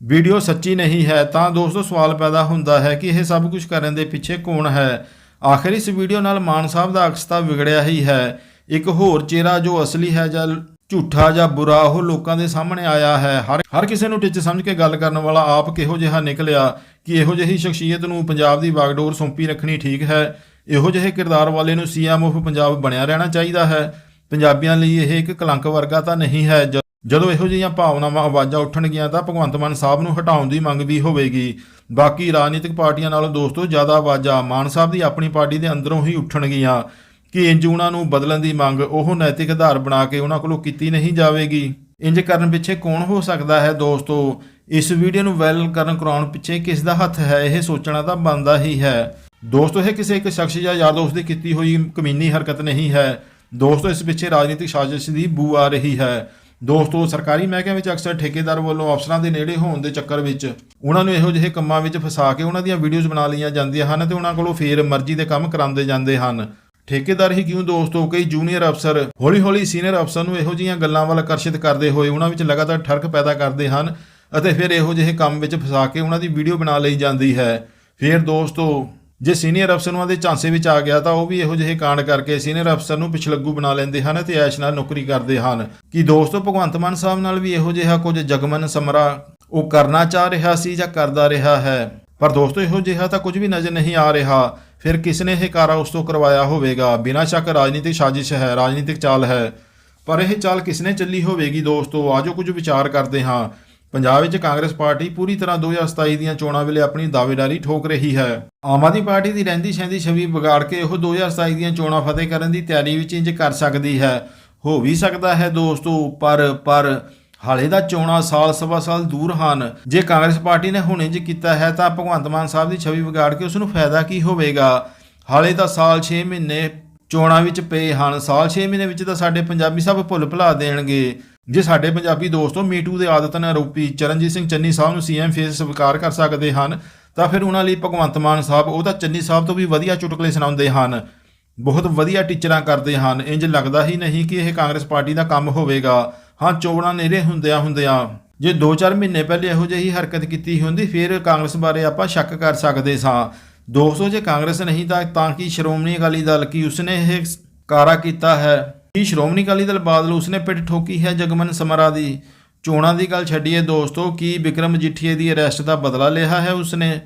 Speaker 5: ਵੀਡੀਓ ਸੱਚੀ ਨਹੀਂ ਹੈ, ਤਾਂ ਦੋਸਤੋ ਸਵਾਲ ਪੈਦਾ ਹੁੰਦਾ ਹੈ ਕਿ ਇਹ ਸਭ ਕੁਝ ਕਰਨ ਦੇ ਪਿੱਛੇ ਕੌਣ ਹੈ? ਆਖਰ ਇਸ ਵੀਡੀਓ ਨਾਲ ਮਾਨ ਸਾਹਿਬ ਦਾ ਅਕਸ ਤਾਂ ਵਿਗੜਿਆ ਹੀ ਹੈ। ਇੱਕ ਹੋਰ ਚਿਹਰਾ ਜੋ ਅਸਲੀ ਹੈ ਜਾਂ ਝੂਠਾ ਜਾਂ ਬੁਰਾ, ਉਹ ਲੋਕਾਂ ਦੇ ਸਾਹਮਣੇ ਆਇਆ ਹੈ। ਹਰ ਹਰ ਕਿਸੇ ਨੂੰ ਟਿੱਚ ਸਮਝ ਕੇ ਗੱਲ ਕਰਨ ਵਾਲਾ ਆਪ ਕਿਹੋ ਜਿਹਾ ਨਿਕਲਿਆ ਕਿ ਇਹੋ ਜਿਹੀ ਸ਼ਖਸੀਅਤ ਨੂੰ ਪੰਜਾਬ ਦੀ ਬਾਗਡੋਰ ਸੌਂਪੀ ਰੱਖਣੀ ਠੀਕ ਹੈ? ਇਹੋ ਜਿਹੇ ਕਿਰਦਾਰ ਵਾਲੇ ਨੂੰ ਸੀਐਮ ਆਫ ਪੰਜਾਬ ਬਣਿਆ ਰਹਿਣਾ ਚਾਹੀਦਾ ਹੈ। ਪੰਜਾਬੀਆਂ ਲਈ ਇਹ ਇੱਕ ਕਲੰਕ ਵਰਗਾ ਤਾਂ ਨਹੀਂ ਹੈ। ਜਦੋਂ ਇਹੋ ਜਿਹੀਆਂ ਭਾਵਨਾਵਾਂ ਆਵਾਜ਼ਾਂ ਉੱਠਣਗੀਆਂ ਤਾਂ ਭਗਵੰਤ ਮਾਨ ਸਾਹਿਬ ਨੂੰ ਹਟਾਉਣ ਦੀ ਮੰਗ ਵੀ ਹੋਵੇਗੀ। ਬਾਕੀ ਰਾਜਨੀਤਿਕ ਪਾਰਟੀਆਂ ਨਾਲੋਂ ਦੋਸਤੋ, ਜ਼ਿਆਦਾ ਆਵਾਜ਼ਾਂ ਮਾਨ ਸਾਹਿਬ ਦੀ ਆਪਣੀ ਪਾਰਟੀ ਦੇ ਅੰਦਰੋਂ ਹੀ ਉੱਠਣਗੀਆਂ। ਕਿ ਇੰਜ ਉਹਨਾਂ ਨੂੰ ਬਦਲਣ ਦੀ ਮੰਗ ਉਹ ਨੈਤਿਕ ਆਧਾਰ ਬਣਾ ਕੇ ਉਹਨਾਂ ਕੋਲੋਂ ਕੀਤੀ ਨਹੀਂ ਜਾਵੇਗੀ। ਇੰਜ ਕਰਨ ਪਿੱਛੇ ਕੌਣ ਹੋ ਸਕਦਾ ਹੈ ਦੋਸਤੋ? ਇਸ ਵੀਡੀਓ ਨੂੰ ਵਾਇਰਲ ਕਰਨ ਕਰਾਉਣ ਪਿੱਛੇ ਕਿਸ ਦਾ ਹੱਥ ਹੈ, ਇਹ ਸੋਚਣਾ ਤਾਂ ਬਣਦਾ ਹੀ ਹੈ। ਦੋਸਤੋ, ਇਹ ਕਿਸੇ ਇੱਕ ਸ਼ਖਸ ਜਾਂ ਯਾਰ ਦੋਸਤ ਦੀ ਕੀਤੀ ਹੋਈ ਕਮੀਨੀ ਹਰਕਤ ਨਹੀਂ ਹੈ। ਦੋਸਤੋ, ਇਸ ਪਿੱਛੇ ਰਾਜਨੀਤਿਕ ਸਾਜ਼ਿਸ਼ ਦੀ ਬੂ ਆ ਰਹੀ ਹੈ। ਦੋਸਤੋ, ਸਰਕਾਰੀ ਮਹਿਕਮੇ ਵਿੱਚ ਅਕਸਰ ਠੇਕੇਦਾਰ ਵੱਲੋਂ ਅਫਸਰਾਂ ਦੇ ਨੇੜੇ ਹੋਣ ਦੇ ਚੱਕਰ ਵਿੱਚ ਉਹਨਾਂ ਨੂੰ ਇਹੋ ਜਿਹੇ ਕੰਮਾਂ ਵਿੱਚ ਫਸਾ ਕੇ ਉਹਨਾਂ ਦੀਆਂ ਵੀਡੀਓਜ਼ ਬਣਾ ਲਈਆਂ ਜਾਂਦੀਆਂ ਹਨ ਤੇ ਉਹਨਾਂ ਕੋਲੋਂ ਫੇਰ ਮਰਜ਼ੀ ਦੇ ਕੰਮ ਕਰਾਉਂਦੇ ਜਾਂਦੇ ਹਨ। ਠੇਕੇਦਾਰ ਹੀ ਕਿਉਂ ਦੋਸਤੋ? ਕਈ ਜੂਨੀਅਰ ਅਫਸਰ, ਹੌਲੀ-ਹੌਲੀ ਸੀਨੀਅਰ ਅਫਸਰ ਨੂੰ ਇਹੋ ਜਿਹੀਆਂ ਗੱਲਾਂ ਵੱਲ ਆਕਰਸ਼ਿਤ ਕਰਦੇ ਹੋਏ ਉਹਨਾਂ ਵਿੱਚ ਲਗਾਤਾਰ ਠਰਕ ਪੈਦਾ ਕਰਦੇ ਹਨ ਅਤੇ ਫਿਰ ਇਹੋ ਜਿਹੇ ਕੰਮ ਵਿੱਚ ਫਸਾ ਕੇ ਉਹਨਾਂ ਦੀ ਵੀਡੀਓ ਬਣਾ ਲਈ ਜਾਂਦੀ ਹੈ। ਫਿਰ ਦੋਸਤੋ ਜੇ ਸੀਨੀਅਰ ਅਫਸਰ ਨੂੰ ਉਹਦੇ ਝਾਂਸੇ ਵਿੱਚ ਆ ਗਿਆ ਤਾਂ ਉਹ ਵੀ ਇਹੋ ਜਿਹੇ ਕਾਂਡ ਕਰਕੇ ਸੀਨੀਅਰ ਅਫਸਰ ਨੂੰ ਪਿਛਲੱਗੂ ਬਣਾ ਲੈਂਦੇ ਹਨ ਤੇ ਐਸ਼ ਨਾਲ ਨੌਕਰੀ ਕਰਦੇ ਹਨ। ਕਿ ਦੋਸਤੋ ਭਗਵੰਤ ਮਾਨ ਸਾਹਿਬ ਨਾਲ ਵੀ ਇਹੋ ਜਿਹਾ ਕੁਝ ਜਗਮਨ ਸਮਰਾ ਉਹ ਕਰਨਾ ਚਾਹ ਰਿਹਾ ਸੀ ਜਾਂ ਕਰਦਾ ਰਿਹਾ ਹੈ? ਪਰ ਦੋਸਤੋ ਇਹੋ ਜਿਹਾ ਤਾਂ ਕੁਝ ਵੀ ਨਜ਼ਰ ਨਹੀਂ ਆ ਰਿਹਾ। ਫਿਰ ਕਿਸ ਨੇ ਇਹ ਕਾਰਾ ਉਸ ਤੋਂ ਕਰਵਾਇਆ ਹੋਵੇਗਾ? ਬਿਨਾਂ ਸ਼ੱਕ ਰਾਜਨੀਤਿਕ ਸਾਜ਼ਿਸ਼ ਹੈ, ਰਾਜਨੀਤਿਕ ਚਾਲ ਹੈ। ਪਰ ਇਹ ਚਾਲ ਕਿਸ ਨੇ ਚੱਲੀ ਹੋਵੇਗੀ ਦੋਸਤੋ? ਆਜੋ ਕੁਝ ਵਿਚਾਰ ਕਰਦੇ ਹਾਂ। ਪੰਜਾਬ ਵਿੱਚ ਕਾਂਗਰਸ ਪਾਰਟੀ ਪੂਰੀ ਤਰ੍ਹਾਂ 2027 ਦੀਆਂ ਚੋਣਾਂ ਵੇਲੇ ਆਪਣੀ ਦਾਅਵੇਦਾਰੀ ਠੋਕ ਰਹੀ ਹੈ। ਆਮ ਆਦਮੀ ਪਾਰਟੀ ਦੀ ਰਹਿੰਦੀ ਸਹਿੰਦੀ ਛਵੀ ਵਿਗਾੜ ਕੇ ਉਹ 2027 ਦੀਆਂ ਚੋਣਾਂ ਫਤਿਹ ਕਰਨ ਦੀ ਤਿਆਰੀ ਵਿੱਚ ਇੰਜ ਕਰ ਸਕਦੀ ਹੈ। ਹੋ ਵੀ ਸਕਦਾ ਹੈ ਦੋਸਤੋ, ਪਰ ਪਰ ਹਾਲੇ ਦਾ ਚੋਣਾਂ ਸਾਲ ਸਵਾ ਸਾਲ ਦੂਰ ਹਨ। ਜੇ ਕਾਂਗਰਸ ਪਾਰਟੀ ਨੇ ਹੁਣ ਇੰਜ ਕੀਤਾ ਹੈ ਤਾਂ ਭਗਵੰਤ ਮਾਨ ਸਾਹਿਬ ਦੀ ਛਵੀ ਵਿਗਾੜ ਕੇ ਉਸ ਨੂੰ ਫਾਇਦਾ ਕੀ ਹੋਵੇਗਾ? ਹਾਲੇ ਤਾਂ ਸਾਲ 6 ਮਹੀਨੇ ਚੋਣਾਂ ਵਿੱਚ ਪਏ ਹਨ। ਸਾਲ 6 ਮਹੀਨੇ ਵਿੱਚ ਤਾਂ ਸਾਡੇ ਪੰਜਾਬੀ ਸਭ ਭੁੱਲ ਭੁਲਾ ਦੇਣਗੇ। ਜੇ ਸਾਡੇ ਪੰਜਾਬੀ ਦੋਸਤੋ, ਮੀਟੂ ਦੇ ਆਦਤਨ ਆਰੋਪੀ ਚਰਨਜੀਤ ਸਿੰਘ ਚੰਨੀ ਸਾਹਿਬ ਨੂੰ ਸੀਐਮ ਫੇਸ ਸਵੀਕਾਰ ਕਰ ਸਕਦੇ ਹਨ। ਤਾਂ ਫਿਰ ਉਹਨਾਂ ਲਈ ਭਗਵੰਤ ਮਾਨ ਸਾਹਿਬ, ਉਹ ਤਾਂ ਚੰਨੀ ਸਾਹਿਬ ਤੋਂ ਵੀ ਵਧੀਆ ਚੁਟਕਲੇ ਸੁਣਾਉਂਦੇ ਹਨ। ਬਹੁਤ ਵਧੀਆ ਟੀਚਰਾਂ ਕਰਦੇ ਹਨ। ਇੰਜ ਲੱਗਦਾ ਹੀ ਨਹੀਂ ਕਿ ਇਹ ਕਾਂਗਰਸ ਪਾਰਟੀ ਦਾ ਕੰਮ ਹੋਵੇਗਾ। ਹਾਂ, ਚੋਣਾਂ ਨੇੜੇ ਹੁੰਦਿਆਂ ਹੁੰਦਿਆਂ। ਜੇ 2-4 ਮਹੀਨੇ ਪਹਿਲੇ ਇਹੋ ਜਿਹੀ ਹਰਕਤ ਕੀਤੀ ਹੁੰਦੀ, ਫਿਰ ਕਾਂਗਰਸ ਬਾਰੇ ਆਪਾਂ ਸ਼ੱਕ ਕਰ ਸਕਦੇ ਸਾਂ। ਦੋਸਤੋ, ਜੇ ਕਾਂਗਰਸ ਨਹੀਂ ਤਾਂ ਤਾਂ ਕਿ ਸ਼੍ਰੋਮਣੀ ਅਕਾਲੀ ਦਲ, ਕੀ ਉਸਨੇ ਇਹ ਕਾਰਾ ਕੀਤਾ ਹੈ? ਕਿ ਸ਼੍ਰੋਮਣੀ ਅਕਾਲੀ ਦਲ ਬਾਦਲ ਉਸਨੇ ਪਿੱਠ ਠੋਕੀ ਹੈ ਜਗਮਨ ਸਮਰਾ ਦੀ? ਚੋਣਾਂ ਦੀ ਗੱਲ ਛੱਡੀਏ ਦੋਸਤੋ, ਕੀ ਵਿਕਰਮ ਜੀਠੀਏ ਦੀ ਅਰੈਸਟ ਦਾ ਬਦਲਾ ਲਿਆ ਹੈ ਉਸਨੇ?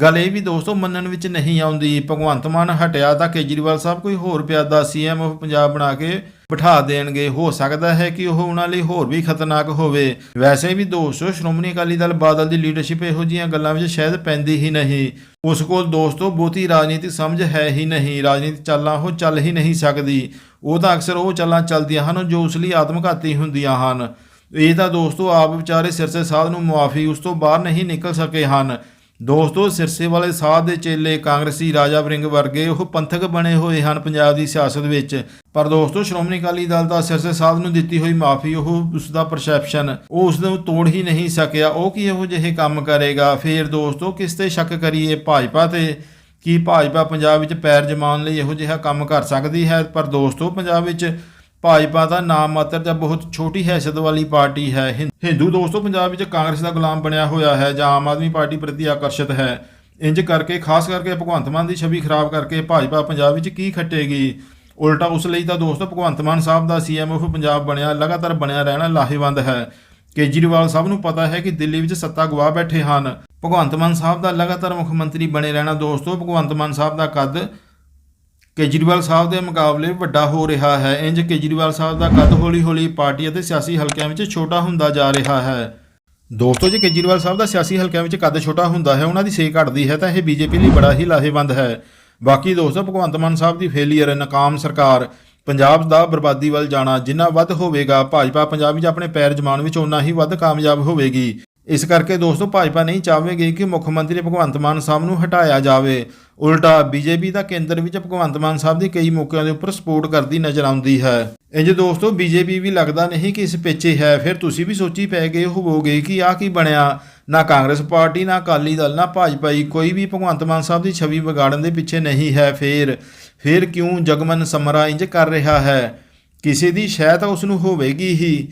Speaker 5: ਗੱਲ ਇਹ ਵੀ ਦੋਸਤੋ, ਮੰਨਣ ਵਿੱਚ ਨਹੀਂ ਆਉਂਦੀ। ਭਗਵੰਤ ਮਾਨ ਹਟਿਆ ਤਾਂ ਕੇਜਰੀਵਾਲ ਸਾਹਿਬ ਕੋਈ ਹੋਰ ਪਿਆਦਾ ਸੀਐਮ ਆਫ ਪੰਜਾਬ ਬਣਾ ਕੇ ਬਿਠਾ ਦੇਣਗੇ। ਹੋ ਸਕਦਾ ਹੈ ਕਿ ਉਹ ਉਹਨਾਂ ਲਈ ਹੋਰ ਵੀ ਖਤਰਨਾਕ ਹੋਵੇ। ਵੈਸੇ ਵੀ ਦੋਸਤੋ, ਸ਼੍ਰੋਮਣੀ ਅਕਾਲੀ ਦਲ ਬਾਦਲ ਦੀ ਲੀਡਰਸ਼ਿਪ ਇਹੋ ਜਿਹੀਆਂ ਗੱਲਾਂ ਵਿੱਚ ਸ਼ਾਇਦ ਪੈਂਦੀ ਹੀ ਨਹੀਂ। ਉਸ ਕੋਲ ਦੋਸਤੋ, ਬਹੁਤੀ ਰਾਜਨੀਤਿਕ ਸਮਝ ਹੈ ਹੀ ਨਹੀਂ। ਰਾਜਨੀਤਿਕ ਚਾਲਾਂ ਉਹ ਚੱਲ ਹੀ ਨਹੀਂ ਸਕਦੀ। ਉਹ ਤਾਂ ਅਕਸਰ ਉਹ ਚਾਲਾਂ ਚੱਲਦੀਆਂ ਹਨ ਜੋ ਉਸ ਲਈ ਆਤਮਘਾਤੀ ਹੁੰਦੀਆਂ ਹਨ। ਇਹ ਤਾਂ ਦੋਸਤੋ ਆਪ ਵਿਚਾਰੇ ਸਿਰਸੇ ਸਾਧ ਨੂੰ ਮੁਆਫੀ ਉਸ ਤੋਂ ਬਾਹਰ ਨਹੀਂ ਨਿਕਲ ਸਕੇ ਹਨ। ਦੋਸਤੋ ਸਿਰਸੇ ਵਾਲੇ ਸਾਧ ਦੇ ਚੇਲੇ ਕਾਂਗਰਸੀ ਰਾਜਾ ਵਰਿੰਗ ਵਰਗੇ ਉਹ ਪੰਥਕ ਬਣੇ ਹੋਏ ਹਨ ਪੰਜਾਬ ਦੀ ਸਿਆਸਤ ਵਿੱਚ। ਪਰ ਦੋਸਤੋ ਸ਼੍ਰੋਮਣੀ ਅਕਾਲੀ ਦਲ ਦਾ ਸਿਰਸੇ ਸਾਧ ਨੂੰ ਦਿੱਤੀ ਹੋਈ ਮਾਫੀ ਉਹ ਉਸ ਦਾ ਪਰਸੈਪਸ਼ਨ ਉਹ ਉਸ ਨੂੰ ਤੋੜ ਹੀ ਨਹੀਂ ਸਕਿਆ, ਉਹ ਕੀ ਇਹੋ ਜਿਹੇ ਕੰਮ ਕਰੇਗਾ? ਫਿਰ ਦੋਸਤੋ ਕਿਸ ਤੇ ਸ਼ੱਕ ਕਰੀਏ? ਭਾਜਪਾ ਤੇ ਕੀ ਭਾਜਪਾ ਪੰਜਾਬ ਵਿੱਚ ਪੈਰ ਜਮਾਉਣ ਲਈ ਇਹੋ ਜਿਹਾ ਕੰਮ ਕਰ ਸਕਦੀ ਹੈ? ਪਰ ਦੋਸਤੋ ਪੰਜਾਬ ਵਿੱਚ ਭਾਜਪਾ ਦਾ ਨਾਮ ਮਾਤਰ ਜਾਂ ਬਹੁਤ ਛੋਟੀ ਹੈਸੀਅਤ ਵਾਲੀ ਪਾਰਟੀ ਹੈ। ਹਿੰ- ਹਿੰਦੂ ਦੋਸਤੋ, ਪੰਜਾਬ ਵਿੱਚ ਕਾਂਗਰਸ ਦਾ ਗੁਲਾਮ ਬਣਿਆ ਹੋਇਆ ਹੈ ਜਾਂ ਆਮ ਆਦਮੀ ਪਾਰਟੀ ਪ੍ਰਤੀ ਆਕਰਸ਼ਿਤ ਹੈ। ਇੰਜ ਕਰਕੇ, ਖਾਸ ਕਰਕੇ ਭਗਵੰਤ ਮਾਨ ਦੀ ਛਵੀ ਖਰਾਬ ਕਰਕੇ ਭਾਜਪਾ ਪੰਜਾਬ ਵਿੱਚ ਕੀ ਖੱਟੇਗੀ? ਉਲਟਾ ਉਸ ਲਈ ਤਾਂ ਦੋਸਤੋ, ਭਗਵੰਤ ਮਾਨ ਸਾਹਿਬ ਦਾ ਸੀਐਮ ਆਫ ਪੰਜਾਬ ਬਣਿਆ, ਲਗਾਤਾਰ ਬਣਿਆ ਰਹਿਣਾ ਲਾਹੇਵੰਦ ਹੈ। ਕੇਜਰੀਵਾਲ ਸਾਹਿਬ ਨੂੰ ਪਤਾ ਹੈ ਕਿ ਦਿੱਲੀ ਵਿੱਚ ਸੱਤਾ ਗਵਾ ਬੈਠੇ ਹਨ। ਭਗਵੰਤ ਮਾਨ ਸਾਹਿਬ ਦਾ ਲਗਾਤਾਰ ਮੁੱਖ ਮੰਤਰੀ ਬਣੇ ਰਹਿਣਾ ਦੋਸਤੋ, ਭਗਵੰਤ ਮਾਨ ਸਾਹਿਬ ਦਾ ਕੱਦ ਕੇਜਰੀਵਾਲ ਸਾਹਿਬ ਦੇ ਮੁਕਾਬਲੇ ਵੱਡਾ ਹੋ ਰਿਹਾ ਹੈ। ਇੰਜ ਕੇਜਰੀਵਾਲ ਸਾਹਿਬ ਦਾ ਕੱਦ ਹੌਲੀ-ਹੌਲੀ ਪਾਰਟੀ ਅਤੇ ਸਿਆਸੀ ਹਲਕਿਆਂ ਵਿੱਚ ਛੋਟਾ ਹੁੰਦਾ ਜਾ ਰਿਹਾ ਹੈ। ਦੋਸਤੋ, ਜੇ ਕੇਜਰੀਵਾਲ ਸਾਹਿਬ ਦਾ ਸਿਆਸੀ ਹਲਕਿਆਂ ਵਿੱਚ ਕੱਦ ਛੋਟਾ ਹੁੰਦਾ ਹੈ, ਉਹਨਾਂ ਦੀ ਸੇ ਘਟਦੀ ਹੈ, ਤਾਂ ਇਹ ਬੀਜੇਪੀ ਲਈ ਬੜਾ ਹੀ ਲਾਹੇਵੰਦ ਹੈ। ਬਾਕੀ ਦੋਸਤੋ, ਭਗਵੰਤ ਮਾਨ ਸਾਹਿਬ ਦੀ ਫੇਲੀਅਰ ਨਾਕਾਮ ਸਰਕਾਰ, ਪੰਜਾਬ ਦਾ ਬਰਬਾਦੀ ਵੱਲ ਜਾਣਾ, ਜਿੰਨਾ ਵੱਧ ਹੋਵੇਗਾ, ਭਾਜਪਾ ਪੰਜਾਬ ਵਿੱਚ ਆਪਣੇ ਪੈਰ ਜਮਾਉਣ ਵਿੱਚ ਉਨਾ ਹੀ ਵੱਧ ਕਾਮਯਾਬ ਹੋਵੇਗੀ। ਇਸ ਕਰਕੇ ਦੋਸਤੋ ਭਾਜਪਾ ਨਹੀਂ ਚਾਹਵੇਗੀ ਕਿ ਮੁੱਖ ਮੰਤਰੀ ਭਗਵੰਤ ਮਾਨ ਸਾਹਿਬ ਨੂੰ ਹਟਾਇਆ ਜਾਵੇ। ਉਲਟਾ ਬੀਜੇਪੀ ਦਾ ਕੇਂਦਰ ਵਿੱਚ ਭਗਵੰਤ ਮਾਨ ਸਾਹਿਬ ਦੀ ਕਈ ਮੌਕਿਆਂ ਦੇ ਉੱਪਰ ਸਪੋਰਟ ਕਰਦੀ ਨਜ਼ਰ ਆਉਂਦੀ ਹੈ। ਇੰਜ ਦੋਸਤੋ ਬੀਜੇਪੀ ਵੀ ਲੱਗਦਾ ਨਹੀਂ ਕਿ ਇਸ ਪਿੱਛੇ ਹੈ। ਫਿਰ ਤੁਸੀਂ ਵੀ ਸੋਚੀ ਪੈ ਗਏ ਹੋਵੋਗੇ ਕਿ ਆਹ ਕੀ ਬਣਿਆ? ਨਾ ਕਾਂਗਰਸ ਪਾਰਟੀ, ਨਾ ਅਕਾਲੀ ਦਲ, ਨਾ ਭਾਜਪਾ ਹੀ ਕੋਈ ਵੀ ਭਗਵੰਤ ਮਾਨ ਸਾਹਿਬ ਦੀ ਛਵੀ ਵਿਗਾੜਨ ਦੇ ਪਿੱਛੇ ਨਹੀਂ ਹੈ। ਫਿਰ ਫਿਰ ਕਿਉਂ ਜਗਮਨ ਸਮਰਾ ਇੰਜ ਕਰ ਰਿਹਾ ਹੈ? ਕਿਸੇ ਦੀ ਸ਼ਾਇਦ ਉਸ ਨੂੰ ਹੋਵੇਗੀ ਹੀ।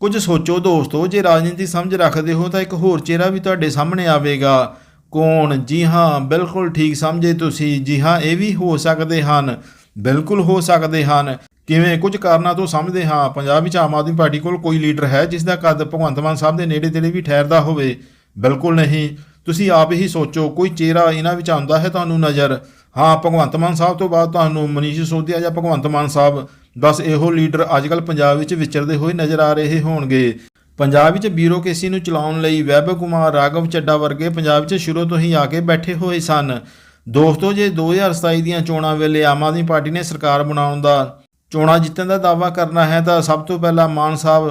Speaker 5: ਕੁਝ ਸੋਚੋ ਦੋਸਤੋ, ਜੇ ਰਾਜਨੀਤੀ ਸਮਝ ਰੱਖਦੇ ਹੋ ਤਾਂ ਇੱਕ ਹੋਰ ਚਿਹਰਾ ਵੀ ਤੁਹਾਡੇ ਸਾਹਮਣੇ ਆਵੇਗਾ। ਕੌਣ? ਜੀ ਹਾਂ, ਬਿਲਕੁਲ ਠੀਕ ਸਮਝੇ ਤੁਸੀਂ। ਜੀ ਹਾਂ, ਇਹ ਵੀ ਹੋ ਸਕਦੇ ਹਨ। ਬਿਲਕੁਲ ਹੋ ਸਕਦੇ ਹਨ। ਕਿਵੇਂ? ਕੁਝ ਕਾਰਨਾਂ ਤੋਂ ਸਮਝਦੇ ਹਾਂ। ਪੰਜਾਬ ਵਿੱਚ ਆਮ ਆਦਮੀ ਪਾਰਟੀ ਕੋਲ ਕੋਈ ਲੀਡਰ ਹੈ ਜਿਸ ਦਾ ਕੱਦ ਭਗਵੰਤ ਮਾਨ ਸਾਹਿਬ ਦੇ ਨੇੜੇ ਤੇੜੇ ਵੀ ਠਹਿਰਦਾ ਹੋਵੇ? ਬਿਲਕੁਲ ਨਹੀਂ। ਤੁਸੀਂ ਆਪ ਹੀ ਸੋਚੋ, ਕੋਈ ਚਿਹਰਾ ਇਹਨਾਂ ਵਿੱਚ ਆਉਂਦਾ ਹੈ ਤੁਹਾਨੂੰ ਨਜ਼ਰ? ਹਾਂ, ਭਗਵੰਤ ਮਾਨ ਸਾਹਿਬ ਤੋਂ ਬਾਅਦ ਤੁਹਾਨੂੰ ਮਨੀਸ਼ ਸਿਸੋਦੀਆ ਜਾਂ ਭਗਵੰਤ ਮਾਨ ਸਾਹਿਬ, ਬਸ ਇਹੋ ਲੀਡਰ ਅੱਜਕੱਲ ਪੰਜਾਬ ਵਿੱਚ ਵਿਚਰਦੇ ਹੋਏ ਨਜ਼ਰ ਆ ਰਹੇ ਹੋਣਗੇ। ਪੰਜਾਬ ਵਿੱਚ ਬਿਊਰੋਕ੍ਰੇਸੀ ਨੂੰ ਚਲਾਉਣ ਲਈ ਵੈਭਵ ਕੁਮਾਰ, ਰਾਘਵ ਚੱਡਾ ਵਰਗੇ ਪੰਜਾਬ 'ਚ ਸ਼ੁਰੂ ਤੋਂ ਹੀ ਆ ਕੇ ਬੈਠੇ ਹੋਏ ਸਨ। ਦੋਸਤੋ, ਜੇ 2027 ਦੀਆਂ ਚੋਣਾਂ ਵੇਲੇ ਆਮ ਆਦਮੀ ਪਾਰਟੀ ਨੇ ਸਰਕਾਰ ਬਣਾਉਣ ਦਾ ਚੋਣਾਂ ਜਿੱਤਣ ਦਾ ਦਾਅਵਾ ਕਰਨਾ ਹੈ ਤਾਂ ਸਭ ਤੋਂ ਪਹਿਲਾਂ ਮਾਨ ਸਾਹਿਬ,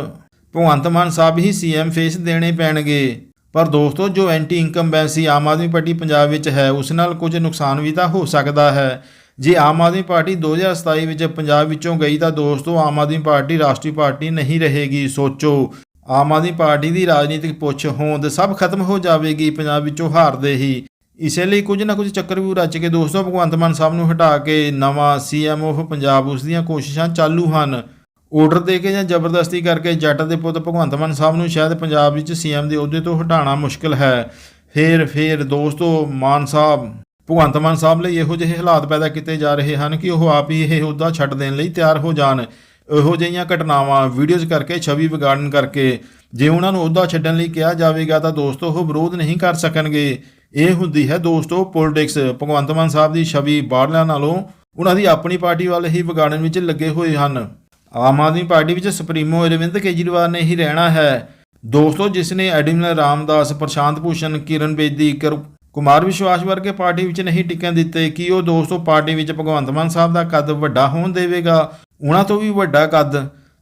Speaker 5: ਭਗਵੰਤ ਮਾਨ ਸਾਹਿਬ ਹੀ ਸੀਐਮ ਫੇਸ ਦੇਣੇ ਪੈਣਗੇ। ਪਰ ਦੋਸਤੋ, ਜੋ anti incumbency Aam Aadmi Party Punjab ਵਿੱਚ ਹੈ, ਉਸ ਨਾਲ ਕੁਝ ਨੁਕਸਾਨ ਵੀ ਤਾਂ ਹੋ ਸਕਦਾ ਹੈ। ਜੇ ਆਮ ਆਦਮੀ ਪਾਰਟੀ 2027 ਵਿੱਚ ਪੰਜਾਬ ਵਿੱਚੋਂ ਗਈ ਤਾਂ ਦੋਸਤੋ, ਆਮ ਆਦਮੀ ਪਾਰਟੀ ਰਾਸ਼ਟਰੀ ਪਾਰਟੀ ਨਹੀਂ ਰਹੇਗੀ, ਸੋਚੋ। ਆਮ ਆਦਮੀ ਪਾਰਟੀ ਦੀ ਰਾਜਨੀਤਿਕ ਪੁੱਛ ਹੋਂਦ ਸਭ ਖਤਮ ਹੋ ਜਾਵੇਗੀ, ਪੰਜਾਬ ਵਿੱਚੋਂ ਹਾਰਦੇ ਹੀ। ਇਸੇ ਲਈ ਕੁਝ ਨਾ ਕੁਝ ਚੱਕਰ ਵੀ ਰਚ ਕੇ ਦੋਸਤੋ, ਭਗਵੰਤ ਮਾਨ ਸਾਹਿਬ ਨੂੰ ਹਟਾ ਕੇ ਨਵਾਂ ਸੀਐਮ ਆਫ ਪੰਜਾਬ ਉਸ ਦੀਆਂ ਕੋਸ਼ਿਸ਼ਾਂ ਚਾਲੂ ਹਨ। ਆਰਡਰ ਦੇ ਕੇ ਜਾਂ ਜ਼ਬਰਦਸਤੀ ਕਰਕੇ ਜੱਟ ਦੇ ਪੁੱਤ ਭਗਵੰਤ ਮਾਨ ਸਾਹਿਬ ਨੂੰ ਸ਼ਾਇਦ ਪੰਜਾਬ ਵਿੱਚ ਸੀਐਮ ਦੇ ਅਹੁਦੇ ਤੋਂ ਹਟਾਉਣਾ ਮੁਸ਼ਕਲ ਹੈ। ਫੇਰ ਫੇਰ ਦੋਸਤੋ, ਮਾਨ ਸਾਹਿਬ, ਭਗਵੰਤ ਮਾਨ ਸਾਹਿਬ ਲਈ ਇਹੋ ਜਿਹੇ ਹਾਲਾਤ ਪੈਦਾ ਕੀਤੇ ਜਾ ਰਹੇ ਹਨ ਕਿ ਉਹ ਆਪ ਹੀ ਇਹ ਅਹੁਦਾ ਛੱਡ ਦੇਣ ਲਈ ਤਿਆਰ ਹੋ ਜਾਣ। ਇਹੋ ਜਿਹੀਆਂ ਘਟਨਾਵਾਂ ਵੀਡੀਓਜ਼ ਕਰਕੇ, ਛਵੀ ਵਿਗਾੜਨ ਕਰਕੇ ਜੇ ਉਹਨਾਂ ਨੂੰ ਅਹੁਦਾ ਛੱਡਣ ਲਈ ਕਿਹਾ ਜਾਵੇਗਾ ਤਾਂ ਦੋਸਤੋ ਉਹ ਵਿਰੋਧ ਨਹੀਂ ਕਰ ਸਕਣਗੇ। ਇਹ ਹੁੰਦੀ ਹੈ ਦੋਸਤੋ ਪੋਲਿਟਿਕਸ ਭਗਵੰਤ ਮਾਨ ਸਾਹਿਬ ਦੀ ਛਵੀ ਬਾਹਰਲਿਆਂ ਨਾਲੋਂ ਉਹਨਾਂ ਦੀ ਆਪਣੀ ਪਾਰਟੀ ਵੱਲ ਹੀ ਵਿਗਾੜਨ ਵਿੱਚ ਲੱਗੇ ਹੋਏ ਹਨ। ਆਮ ਆਦਮੀ ਪਾਰਟੀ ਵਿੱਚ ਸੁਪਰੀਮੋ ਅਰਵਿੰਦ ਕੇਜਰੀਵਾਲ ਨੇ ਹੀ ਰਹਿਣਾ ਹੈ ਦੋਸਤੋ ਜਿਸ ਨੇ ਐਡਮਿਰਲ ਰਾਮਦਾਸ ਪ੍ਰਸ਼ਾਂਤ ਭੂਸ਼ਣ ਕਿਰਨ ਬੇਦੀ ਕਰ- ਕੁਮਾਰ ਵਿਸ਼ਵਾਸ ਵਰਗੇ ਪਾਰਟੀ ਵਿੱਚ ਨਹੀਂ ਟਿਕਣ ਦਿੱਤੇ ਕਿ ਉਹ ਦੋਸਤੋ ਪਾਰਟੀ ਵਿੱਚ ਭਗਵੰਤ ਮਾਨ ਸਾਹਿਬ ਦਾ ਕੱਦ ਵੱਡਾ ਹੋਣ ਦੇਵੇਗਾ ਉਹਨਾਂ ਤੋਂ ਵੀ ਵੱਡਾ ਕੱਦ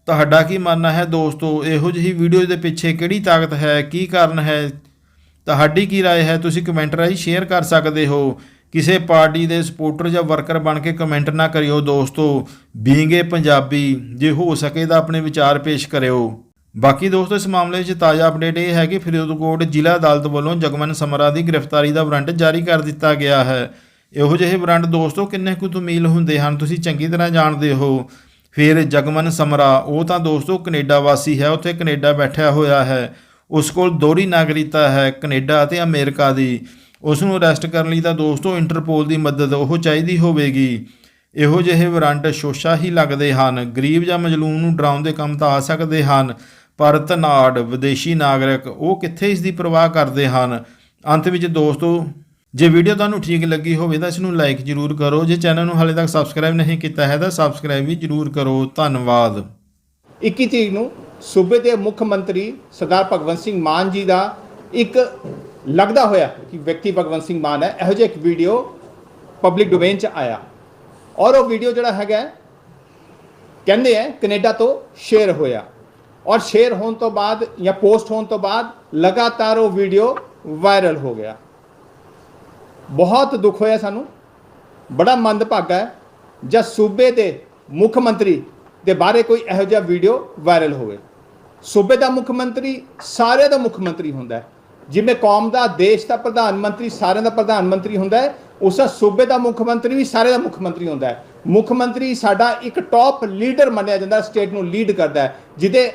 Speaker 5: ਤੁਹਾਡਾ ਕੀ ਮੰਨਣਾ ਹੈ ਦੋਸਤੋ ਇਹੋ ਜਿਹੀ ਵੀਡੀਓ ਦੇ ਪਿੱਛੇ ਕਿਹੜੀ ਤਾਕਤ ਹੈ ਕੀ ਕਾਰਨ ਹੈ ਤੁਹਾਡੀ ਕੀ رائے ਹੈ ਤੁਸੀਂ ਕਮੈਂਟ ਰਾਹੀਂ ਸ਼ੇਅਰ ਕਰ ਸਕਦੇ ਹੋ ਕਿਸੇ ਪਾਰਟੀ ਦੇ ਸਪੋਰਟਰ ਜਾਂ ਵਰਕਰ ਬਣ ਕੇ ਕਮੈਂਟ ਨਾ ਕਰਿਓ ਦੋਸਤੋ। ਬੀਇੰਗ ਏ ਪੰਜਾਬੀ, ਜੇ ਹੋ ਸਕੇ ਤਾਂ ਆਪਣੇ ਵਿਚਾਰ ਪੇਸ਼ ਕਰਿਓ। ਬਾਕੀ ਦੋਸਤੋ, ਇਸ ਮਾਮਲੇ ਵਿੱਚ ਤਾਜ਼ਾ ਅਪਡੇਟ ਇਹ ਹੈ ਕਿ ਫਰੀਦਕੋਟ ਜ਼ਿਲ੍ਹਾ ਅਦਾਲਤ ਵੱਲੋਂ ਜਗਮਨ ਸਮਰਾ ਦੀ ਗ੍ਰਿਫਤਾਰੀ ਦਾ ਵਾਰੰਟ ਜਾਰੀ ਕਰ ਦਿੱਤਾ ਗਿਆ ਹੈ। ਇਹੋ ਜਿਹੇ ਵਾਰੰਟ ਦੋਸਤੋ, ਕਿੰਨੇ ਕੁ ਤੁਮੀਲ ਹੁੰਦੇ ਹਨ, ਤੁਸੀਂ ਚੰਗੀ ਤਰ੍ਹਾਂ ਜਾਣਦੇ ਹੋ। ਫਿਰ ਜਗਮਨ ਸਮਰਾ, ਉਹ ਤਾਂ ਦੋਸਤੋ ਕੈਨੇਡਾ ਵਾਸੀ ਹੈ, ਉੱਥੇ ਕੈਨੇਡਾ ਬੈਠਿਆ ਹੋਇਆ ਹੈ। ਉਸ ਕੋਲ ਦੋਹਰੀ ਨਾਗਰਿਕਤਾ ਹੈ ਕੈਨੇਡਾ ਅਤੇ ਅਮਰੀਕਾ ਦੀ। ਉਸ ਨੂੰ ਅਰੈਸਟ ਕਰਨ ਲਈ ਤਾਂ ਦੋਸਤੋ ਇੰਟਰਪੋਲ ਦੀ ਮਦਦ ਉਹ ਚਾਹੀਦੀ ਹੋਵੇਗੀ। ਇਹੋ ਜਿਹੇ ਵਾਰੰਟ ਸ਼ੋਸ਼ਾ ਹੀ ਲੱਗਦੇ ਹਨ। ਗਰੀਬ ਜਾਂ ਮਜਲੂਮ ਨੂੰ ਡਰਾਉਣ ਦੇ ਕੰਮ ਤਾਂ ਆ ਸਕਦੇ ਹਨ, ਪਰ ਧਨਾੜ, ਵਿਦੇਸ਼ੀ ਨਾਗਰਿਕ ਉਹ ਕਿੱਥੇ ਇਸ ਦੀ ਪਰਵਾਹ ਕਰਦੇ ਹਨ? ਅੰਤ ਵਿੱਚ ਦੋਸਤੋ, ਜੇ ਵੀਡੀਓ ਤੁਹਾਨੂੰ ਠੀਕ ਲੱਗੀ ਹੋਵੇ ਤਾਂ ਇਸ ਨੂੰ ਲਾਈਕ ਜ਼ਰੂਰ ਕਰੋ। ਜੇ ਚੈਨਲ ਨੂੰ ਹਾਲੇ ਤੱਕ ਸਬਸਕ੍ਰਾਈਬ ਨਹੀਂ ਕੀਤਾ ਹੈ ਤਾਂ ਸਬਸਕ੍ਰਾਈਬ ਵੀ ਜ਼ਰੂਰ ਕਰੋ। ਧੰਨਵਾਦ।
Speaker 3: 21 ਤਰੀਕ ਨੂੰ ਸੂਬੇ ਦੇ ਮੁੱਖ ਮੰਤਰੀ ਸਰਦਾਰ ਭਗਵੰਤ ਸਿੰਘ ਮਾਨ ਜੀ ਦਾ ਇੱਕ ਲੱਗਦਾ ਹੋਇਆ ਕਿ ਵਿਅਕਤੀ ਭਗਵੰਤ ਸਿੰਘ ਮਾਨ ਹੈ। ਇਹੋ ਜਿਹਾ ਇੱਕ ਵੀਡੀਓ ਪਬਲਿਕ ਡੋਮੇਨ 'ਚ ਆਇਆ। ਔਰ ਉਹ ਵੀਡੀਓ ਜਿਹੜਾ ਹੈਗਾ, ਕਹਿੰਦੇ ਹੈ ਕੈਨੇਡਾ ਤੋਂ ਸ਼ੇਅਰ ਹੋਇਆ। ਔਰ ਸ਼ੇਅਰ ਹੋਣ ਤੋਂ ਬਾਅਦ ਜਾਂ ਪੋਸਟ ਹੋਣ ਤੋਂ ਬਾਅਦ ਲਗਾਤਾਰ ਉਹ ਵੀਡੀਓ ਵਾਇਰਲ ਹੋ ਗਿਆ। ਬਹੁਤ ਦੁੱਖ ਹੋਇਆ ਸਾਨੂੰ। ਬੜਾ ਮੰਦਭਾਗਾ ਹੈ। ਜਦ ਸੂਬੇ ਦੇ ਮੁੱਖ ਮੰਤਰੀ ਦੇ ਬਾਰੇ ਕੋਈ ਇਹੋ ਜਿਹਾ ਵੀਡੀਓ ਵਾਇਰਲ ਹੋਵੇ। ਸੂਬੇ ਦਾ ਮੁੱਖ ਮੰਤਰੀ, ਸਾਰਿਆਂ ਦਾ ਮੁੱਖ ਮੰਤਰੀ ਹੁੰਦਾ ਹੈ। ਜਿਵੇਂ ਕੌਮ ਦਾ ਦੇਸ਼ ਦਾ ਪ੍ਰਧਾਨ ਮੰਤਰੀ, ਸਾਰਿਆਂ ਦਾ ਪ੍ਰਧਾਨ ਮੰਤਰੀ ਹੁੰਦਾ ਹੈ, ਉਸੇ ਸੂਬੇ ਦਾ ਮੁੱਖ ਮੰਤਰੀ ਵੀ ਸਾਰਿਆਂ ਦਾ ਮੁੱਖ ਮੰਤਰੀ ਹੁੰਦਾ ਹੈ। ਮੁੱਖ ਮੰਤਰੀ ਸਾਡਾ ਇੱਕ ਟੌਪ ਲੀਡਰ ਮੰਨਿਆ ਜਾਂਦਾ ਸਟੇਟ ਨੂੰ ਲੀਡ ਕਰਦਾ ਹੈ, ਜਿਹਦੇ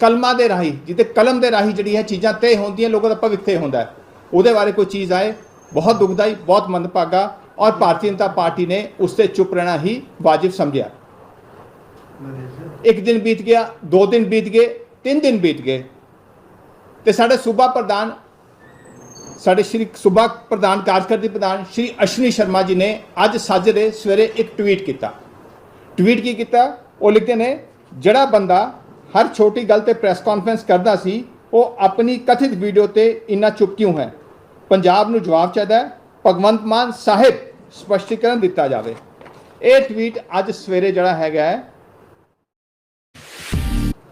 Speaker 3: ਕਲਮਾਂ ਦੇ ਰਾਹੀਂ, ਜਿਹਦੇ ਕਲਮ ਦੇ ਰਾਹੀਂ ਜਿਹੜੀ ਹੈ ਚੀਜ਼ਾਂ ਤੈਅ ਹੁੰਦੀਆਂ, ਲੋਕਾਂ ਦਾ ਭਵਿੱਖ ਤੈਅ ਹੁੰਦਾ ਹੈ। ਉਹਦੇ ਬਾਰੇ ਕੋਈ ਚੀਜ਼ ਆਏ, ਬਹੁਤ ਦੁਖਦਾਈ, ਬਹੁਤ ਮੰਦਭਾਗਾ, ਔਰ ਭਾਰਤੀ ਜਨਤਾ ਪਾਰਟੀ ਨੇ ਉਸ ਤੇ ਚੁੱਪ ਰਹਿਣਾ ਹੀ ਵਾਜਿਬ ਸਮਝਿਆ। ਇੱਕ ਦਿਨ ਬੀਤ ਗਿਆ, ਦੋ ਦਿਨ ਬੀਤ ਗਏ, ਤਿੰਨ ਦਿਨ ਬੀਤ ਗਏ, ਤੇ ਸਾਡੇ ਸੂਬਾ ਪ੍ਰਧਾਨ ਸਾਡੇ ਸ਼੍ਰੀ ਸੂਬਾ ਪ੍ਰਧਾਨ ਕਾਰਜਕਾਰੀ ਪ੍ਰਧਾਨ ਸ਼੍ਰੀ ਅਸ਼ਵਨੀ ਸ਼ਰਮਾ ਜੀ ਨੇ ਅੱਜ ਸਾਜਰੇ ਸਵੇਰੇ ਇੱਕ ਟਵੀਟ ਕੀਤਾ। ਟਵੀਟ ਕੀ ਕੀਤਾ? ਉਹ ਲਿਖਦੇ ਨੇ, ਜਿਹੜਾ ਬੰਦਾ ਹਰ ਛੋਟੀ ਗੱਲ ਤੇ ਪ੍ਰੈਸ ਕਾਨਫਰੰਸ ਕਰਦਾ ਸੀ, ਉਹ ਆਪਣੀ ਕਥਿਤ ਵੀਡੀਓ ਤੇ ਇੰਨਾ ਚੁੱਪ ਕਿਉਂ ਹੈ? ਪੰਜਾਬ ਨੂੰ ਜਵਾਬ ਚਾਹੀਦਾ ਭਗਵੰਤ ਮਾਨ ਸਾਹਿਬ ਸਪਸ਼ਟੀਕਰਨ ਦਿੱਤਾ ਜਾਵੇ। ਇਹ ਟਵੀਟ ਅੱਜ ਸਵੇਰੇ ਜਿਹੜਾ ਹੈਗਾ ਹੈ,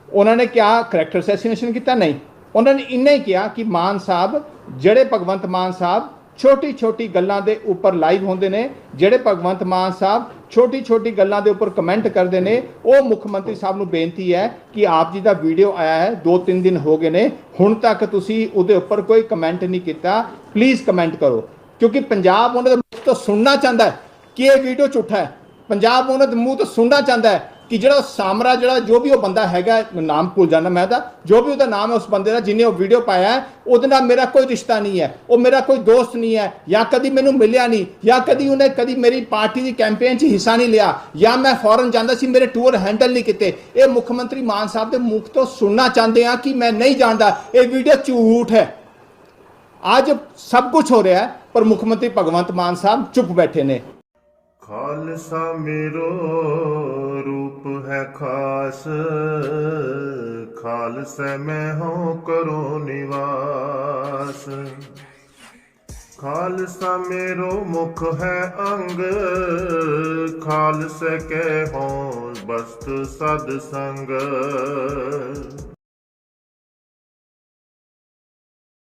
Speaker 3: ਉਹਨਾਂ ਨੇ ਕਿਹਾ ਕਰੈਕਟਰ ਅਸੈਸੀਨੇਸ਼ਨ ਕੀਤਾ? ਨਹੀਂ। ਉਹਨਾਂ ਨੇ ਇੰਨਾ ਹੀ ਕਿਹਾ ਕਿ ਮਾਨ ਸਾਹਿਬ ਜਿਹੜੇ ਭਗਵੰਤ ਮਾਨ ਸਾਹਿਬ ਛੋਟੀ ਛੋਟੀ ਗੱਲਾਂ ਦੇ ਉੱਪਰ ਲਾਈਵ ਹੁੰਦੇ ਨੇ, ਜਿਹੜੇ ਭਗਵੰਤ ਮਾਨ ਸਾਹਿਬ ਛੋਟੀ ਛੋਟੀ ਗੱਲਾਂ ਦੇ ਉੱਪਰ ਕਮੈਂਟ ਕਰਦੇ ਨੇ, ਉਹ ਮੁੱਖ ਮੰਤਰੀ ਸਾਹਿਬ ਨੂੰ ਬੇਨਤੀ ਹੈ ਕਿ ਆਪ ਜੀ ਦਾ ਵੀਡੀਓ ਆਇਆ ਹੈ 2-3 ਦਿਨ ਹੋ ਗਏ ਨੇ, ਹੁਣ ਤੱਕ ਤੁਸੀਂ ਉਹਦੇ ਉੱਪਰ ਕੋਈ ਕਮੈਂਟ ਨਹੀਂ ਕੀਤਾ ਪਲੀਜ਼ ਕਮੈਂਟ ਕਰੋ। ਕਿਉਂਕਿ ਪੰਜਾਬ ਉਹਨਾਂ ਦੇ ਮੁਖ ਤੋਂ ਸੁਣਨਾ ਚਾਹੁੰਦਾ ਹੈ ਕਿ ਇਹ ਵੀਡੀਓ ਝੂਠਾ ਹੈ। ਪੰਜਾਬ ਉਹਨਾਂ ਦੇ ਮੂੰਹ ਤੋਂ ਸੁਣਨਾ ਚਾਹੁੰਦਾ ਹੈ ਕਿ ਜਿਹੜਾ ਉਹ ਸਾਮਰਾ ਜਿਹੜਾ, ਜੋ ਵੀ ਉਹ ਬੰਦਾ ਹੈਗਾ, ਨਾਮ ਭੁੱਲ ਜਾਣਾ ਮੈਂ ਤਾਂ, ਜੋ ਵੀ ਉਹਦਾ ਨਾਮ ਹੈ ਉਸ ਬੰਦੇ ਦਾ ਜਿਹਨੇ ਉਹ ਵੀਡੀਓ ਪਾਇਆ ਹੈ, ਉਹਦੇ ਨਾਲ ਮੇਰਾ ਕੋਈ ਰਿਸ਼ਤਾ ਨਹੀਂ ਹੈ, ਉਹ ਮੇਰਾ ਕੋਈ ਦੋਸਤ ਨਹੀਂ ਹੈ, ਜਾਂ ਕਦੀ ਮੈਨੂੰ ਮਿਲਿਆ ਨਹੀਂ, ਜਾਂ ਕਦੀ ਉਹਨੇ ਕਦੀ ਮੇਰੀ ਪਾਰਟੀ ਦੀ ਕੈਂਪੇਨ 'ਚ ਹਿੱਸਾ ਨਹੀਂ ਲਿਆ, ਜਾਂ ਮੈਂ ਫੋਰਨ ਜਾਂਦਾ ਸੀ, ਮੇਰੇ ਟੂਰ ਹੈਂਡਲ ਨਹੀਂ ਕੀਤੇ। ਇਹ ਮੁੱਖ ਮੰਤਰੀ ਮਾਨ ਸਾਹਿਬ ਦੇ ਮੁਖ ਤੋਂ ਸੁਣਨਾ ਚਾਹੁੰਦੇ ਆ ਕਿ ਮੈਂ ਨਹੀਂ ਜਾਣਦਾ, ਇਹ ਵੀਡੀਓ ਝੂਠ ਹੈ। ਅੱਜ ਸਭ ਕੁਝ ਹੋ ਰਿਹਾ ਹੈ, ਪਰ ਮੁੱਖ ਮੰਤਰੀ ਭਗਵੰਤ ਮਾਨ ਸਾਹਿਬ ਚੁੱਪ ਬੈਠੇ ਨੇ।
Speaker 6: ਖਾਲਸਾ ਮੇਰੋ, ਰੂਪ ਹੈ ਖਾਸ। ਖਾਲਸਾ ਮੈਂ ਹੋ, ਕਰੋ ਨਿਵਾਸ। ਖਾਲਸਾ ਮੇਰੋ ਮੁਖ ਹੈ ਅੰਗ। ਖਾਲਸਾ ਕੇ ਹੋਂ ਬਸਤ ਸਦ ਸੰਗ।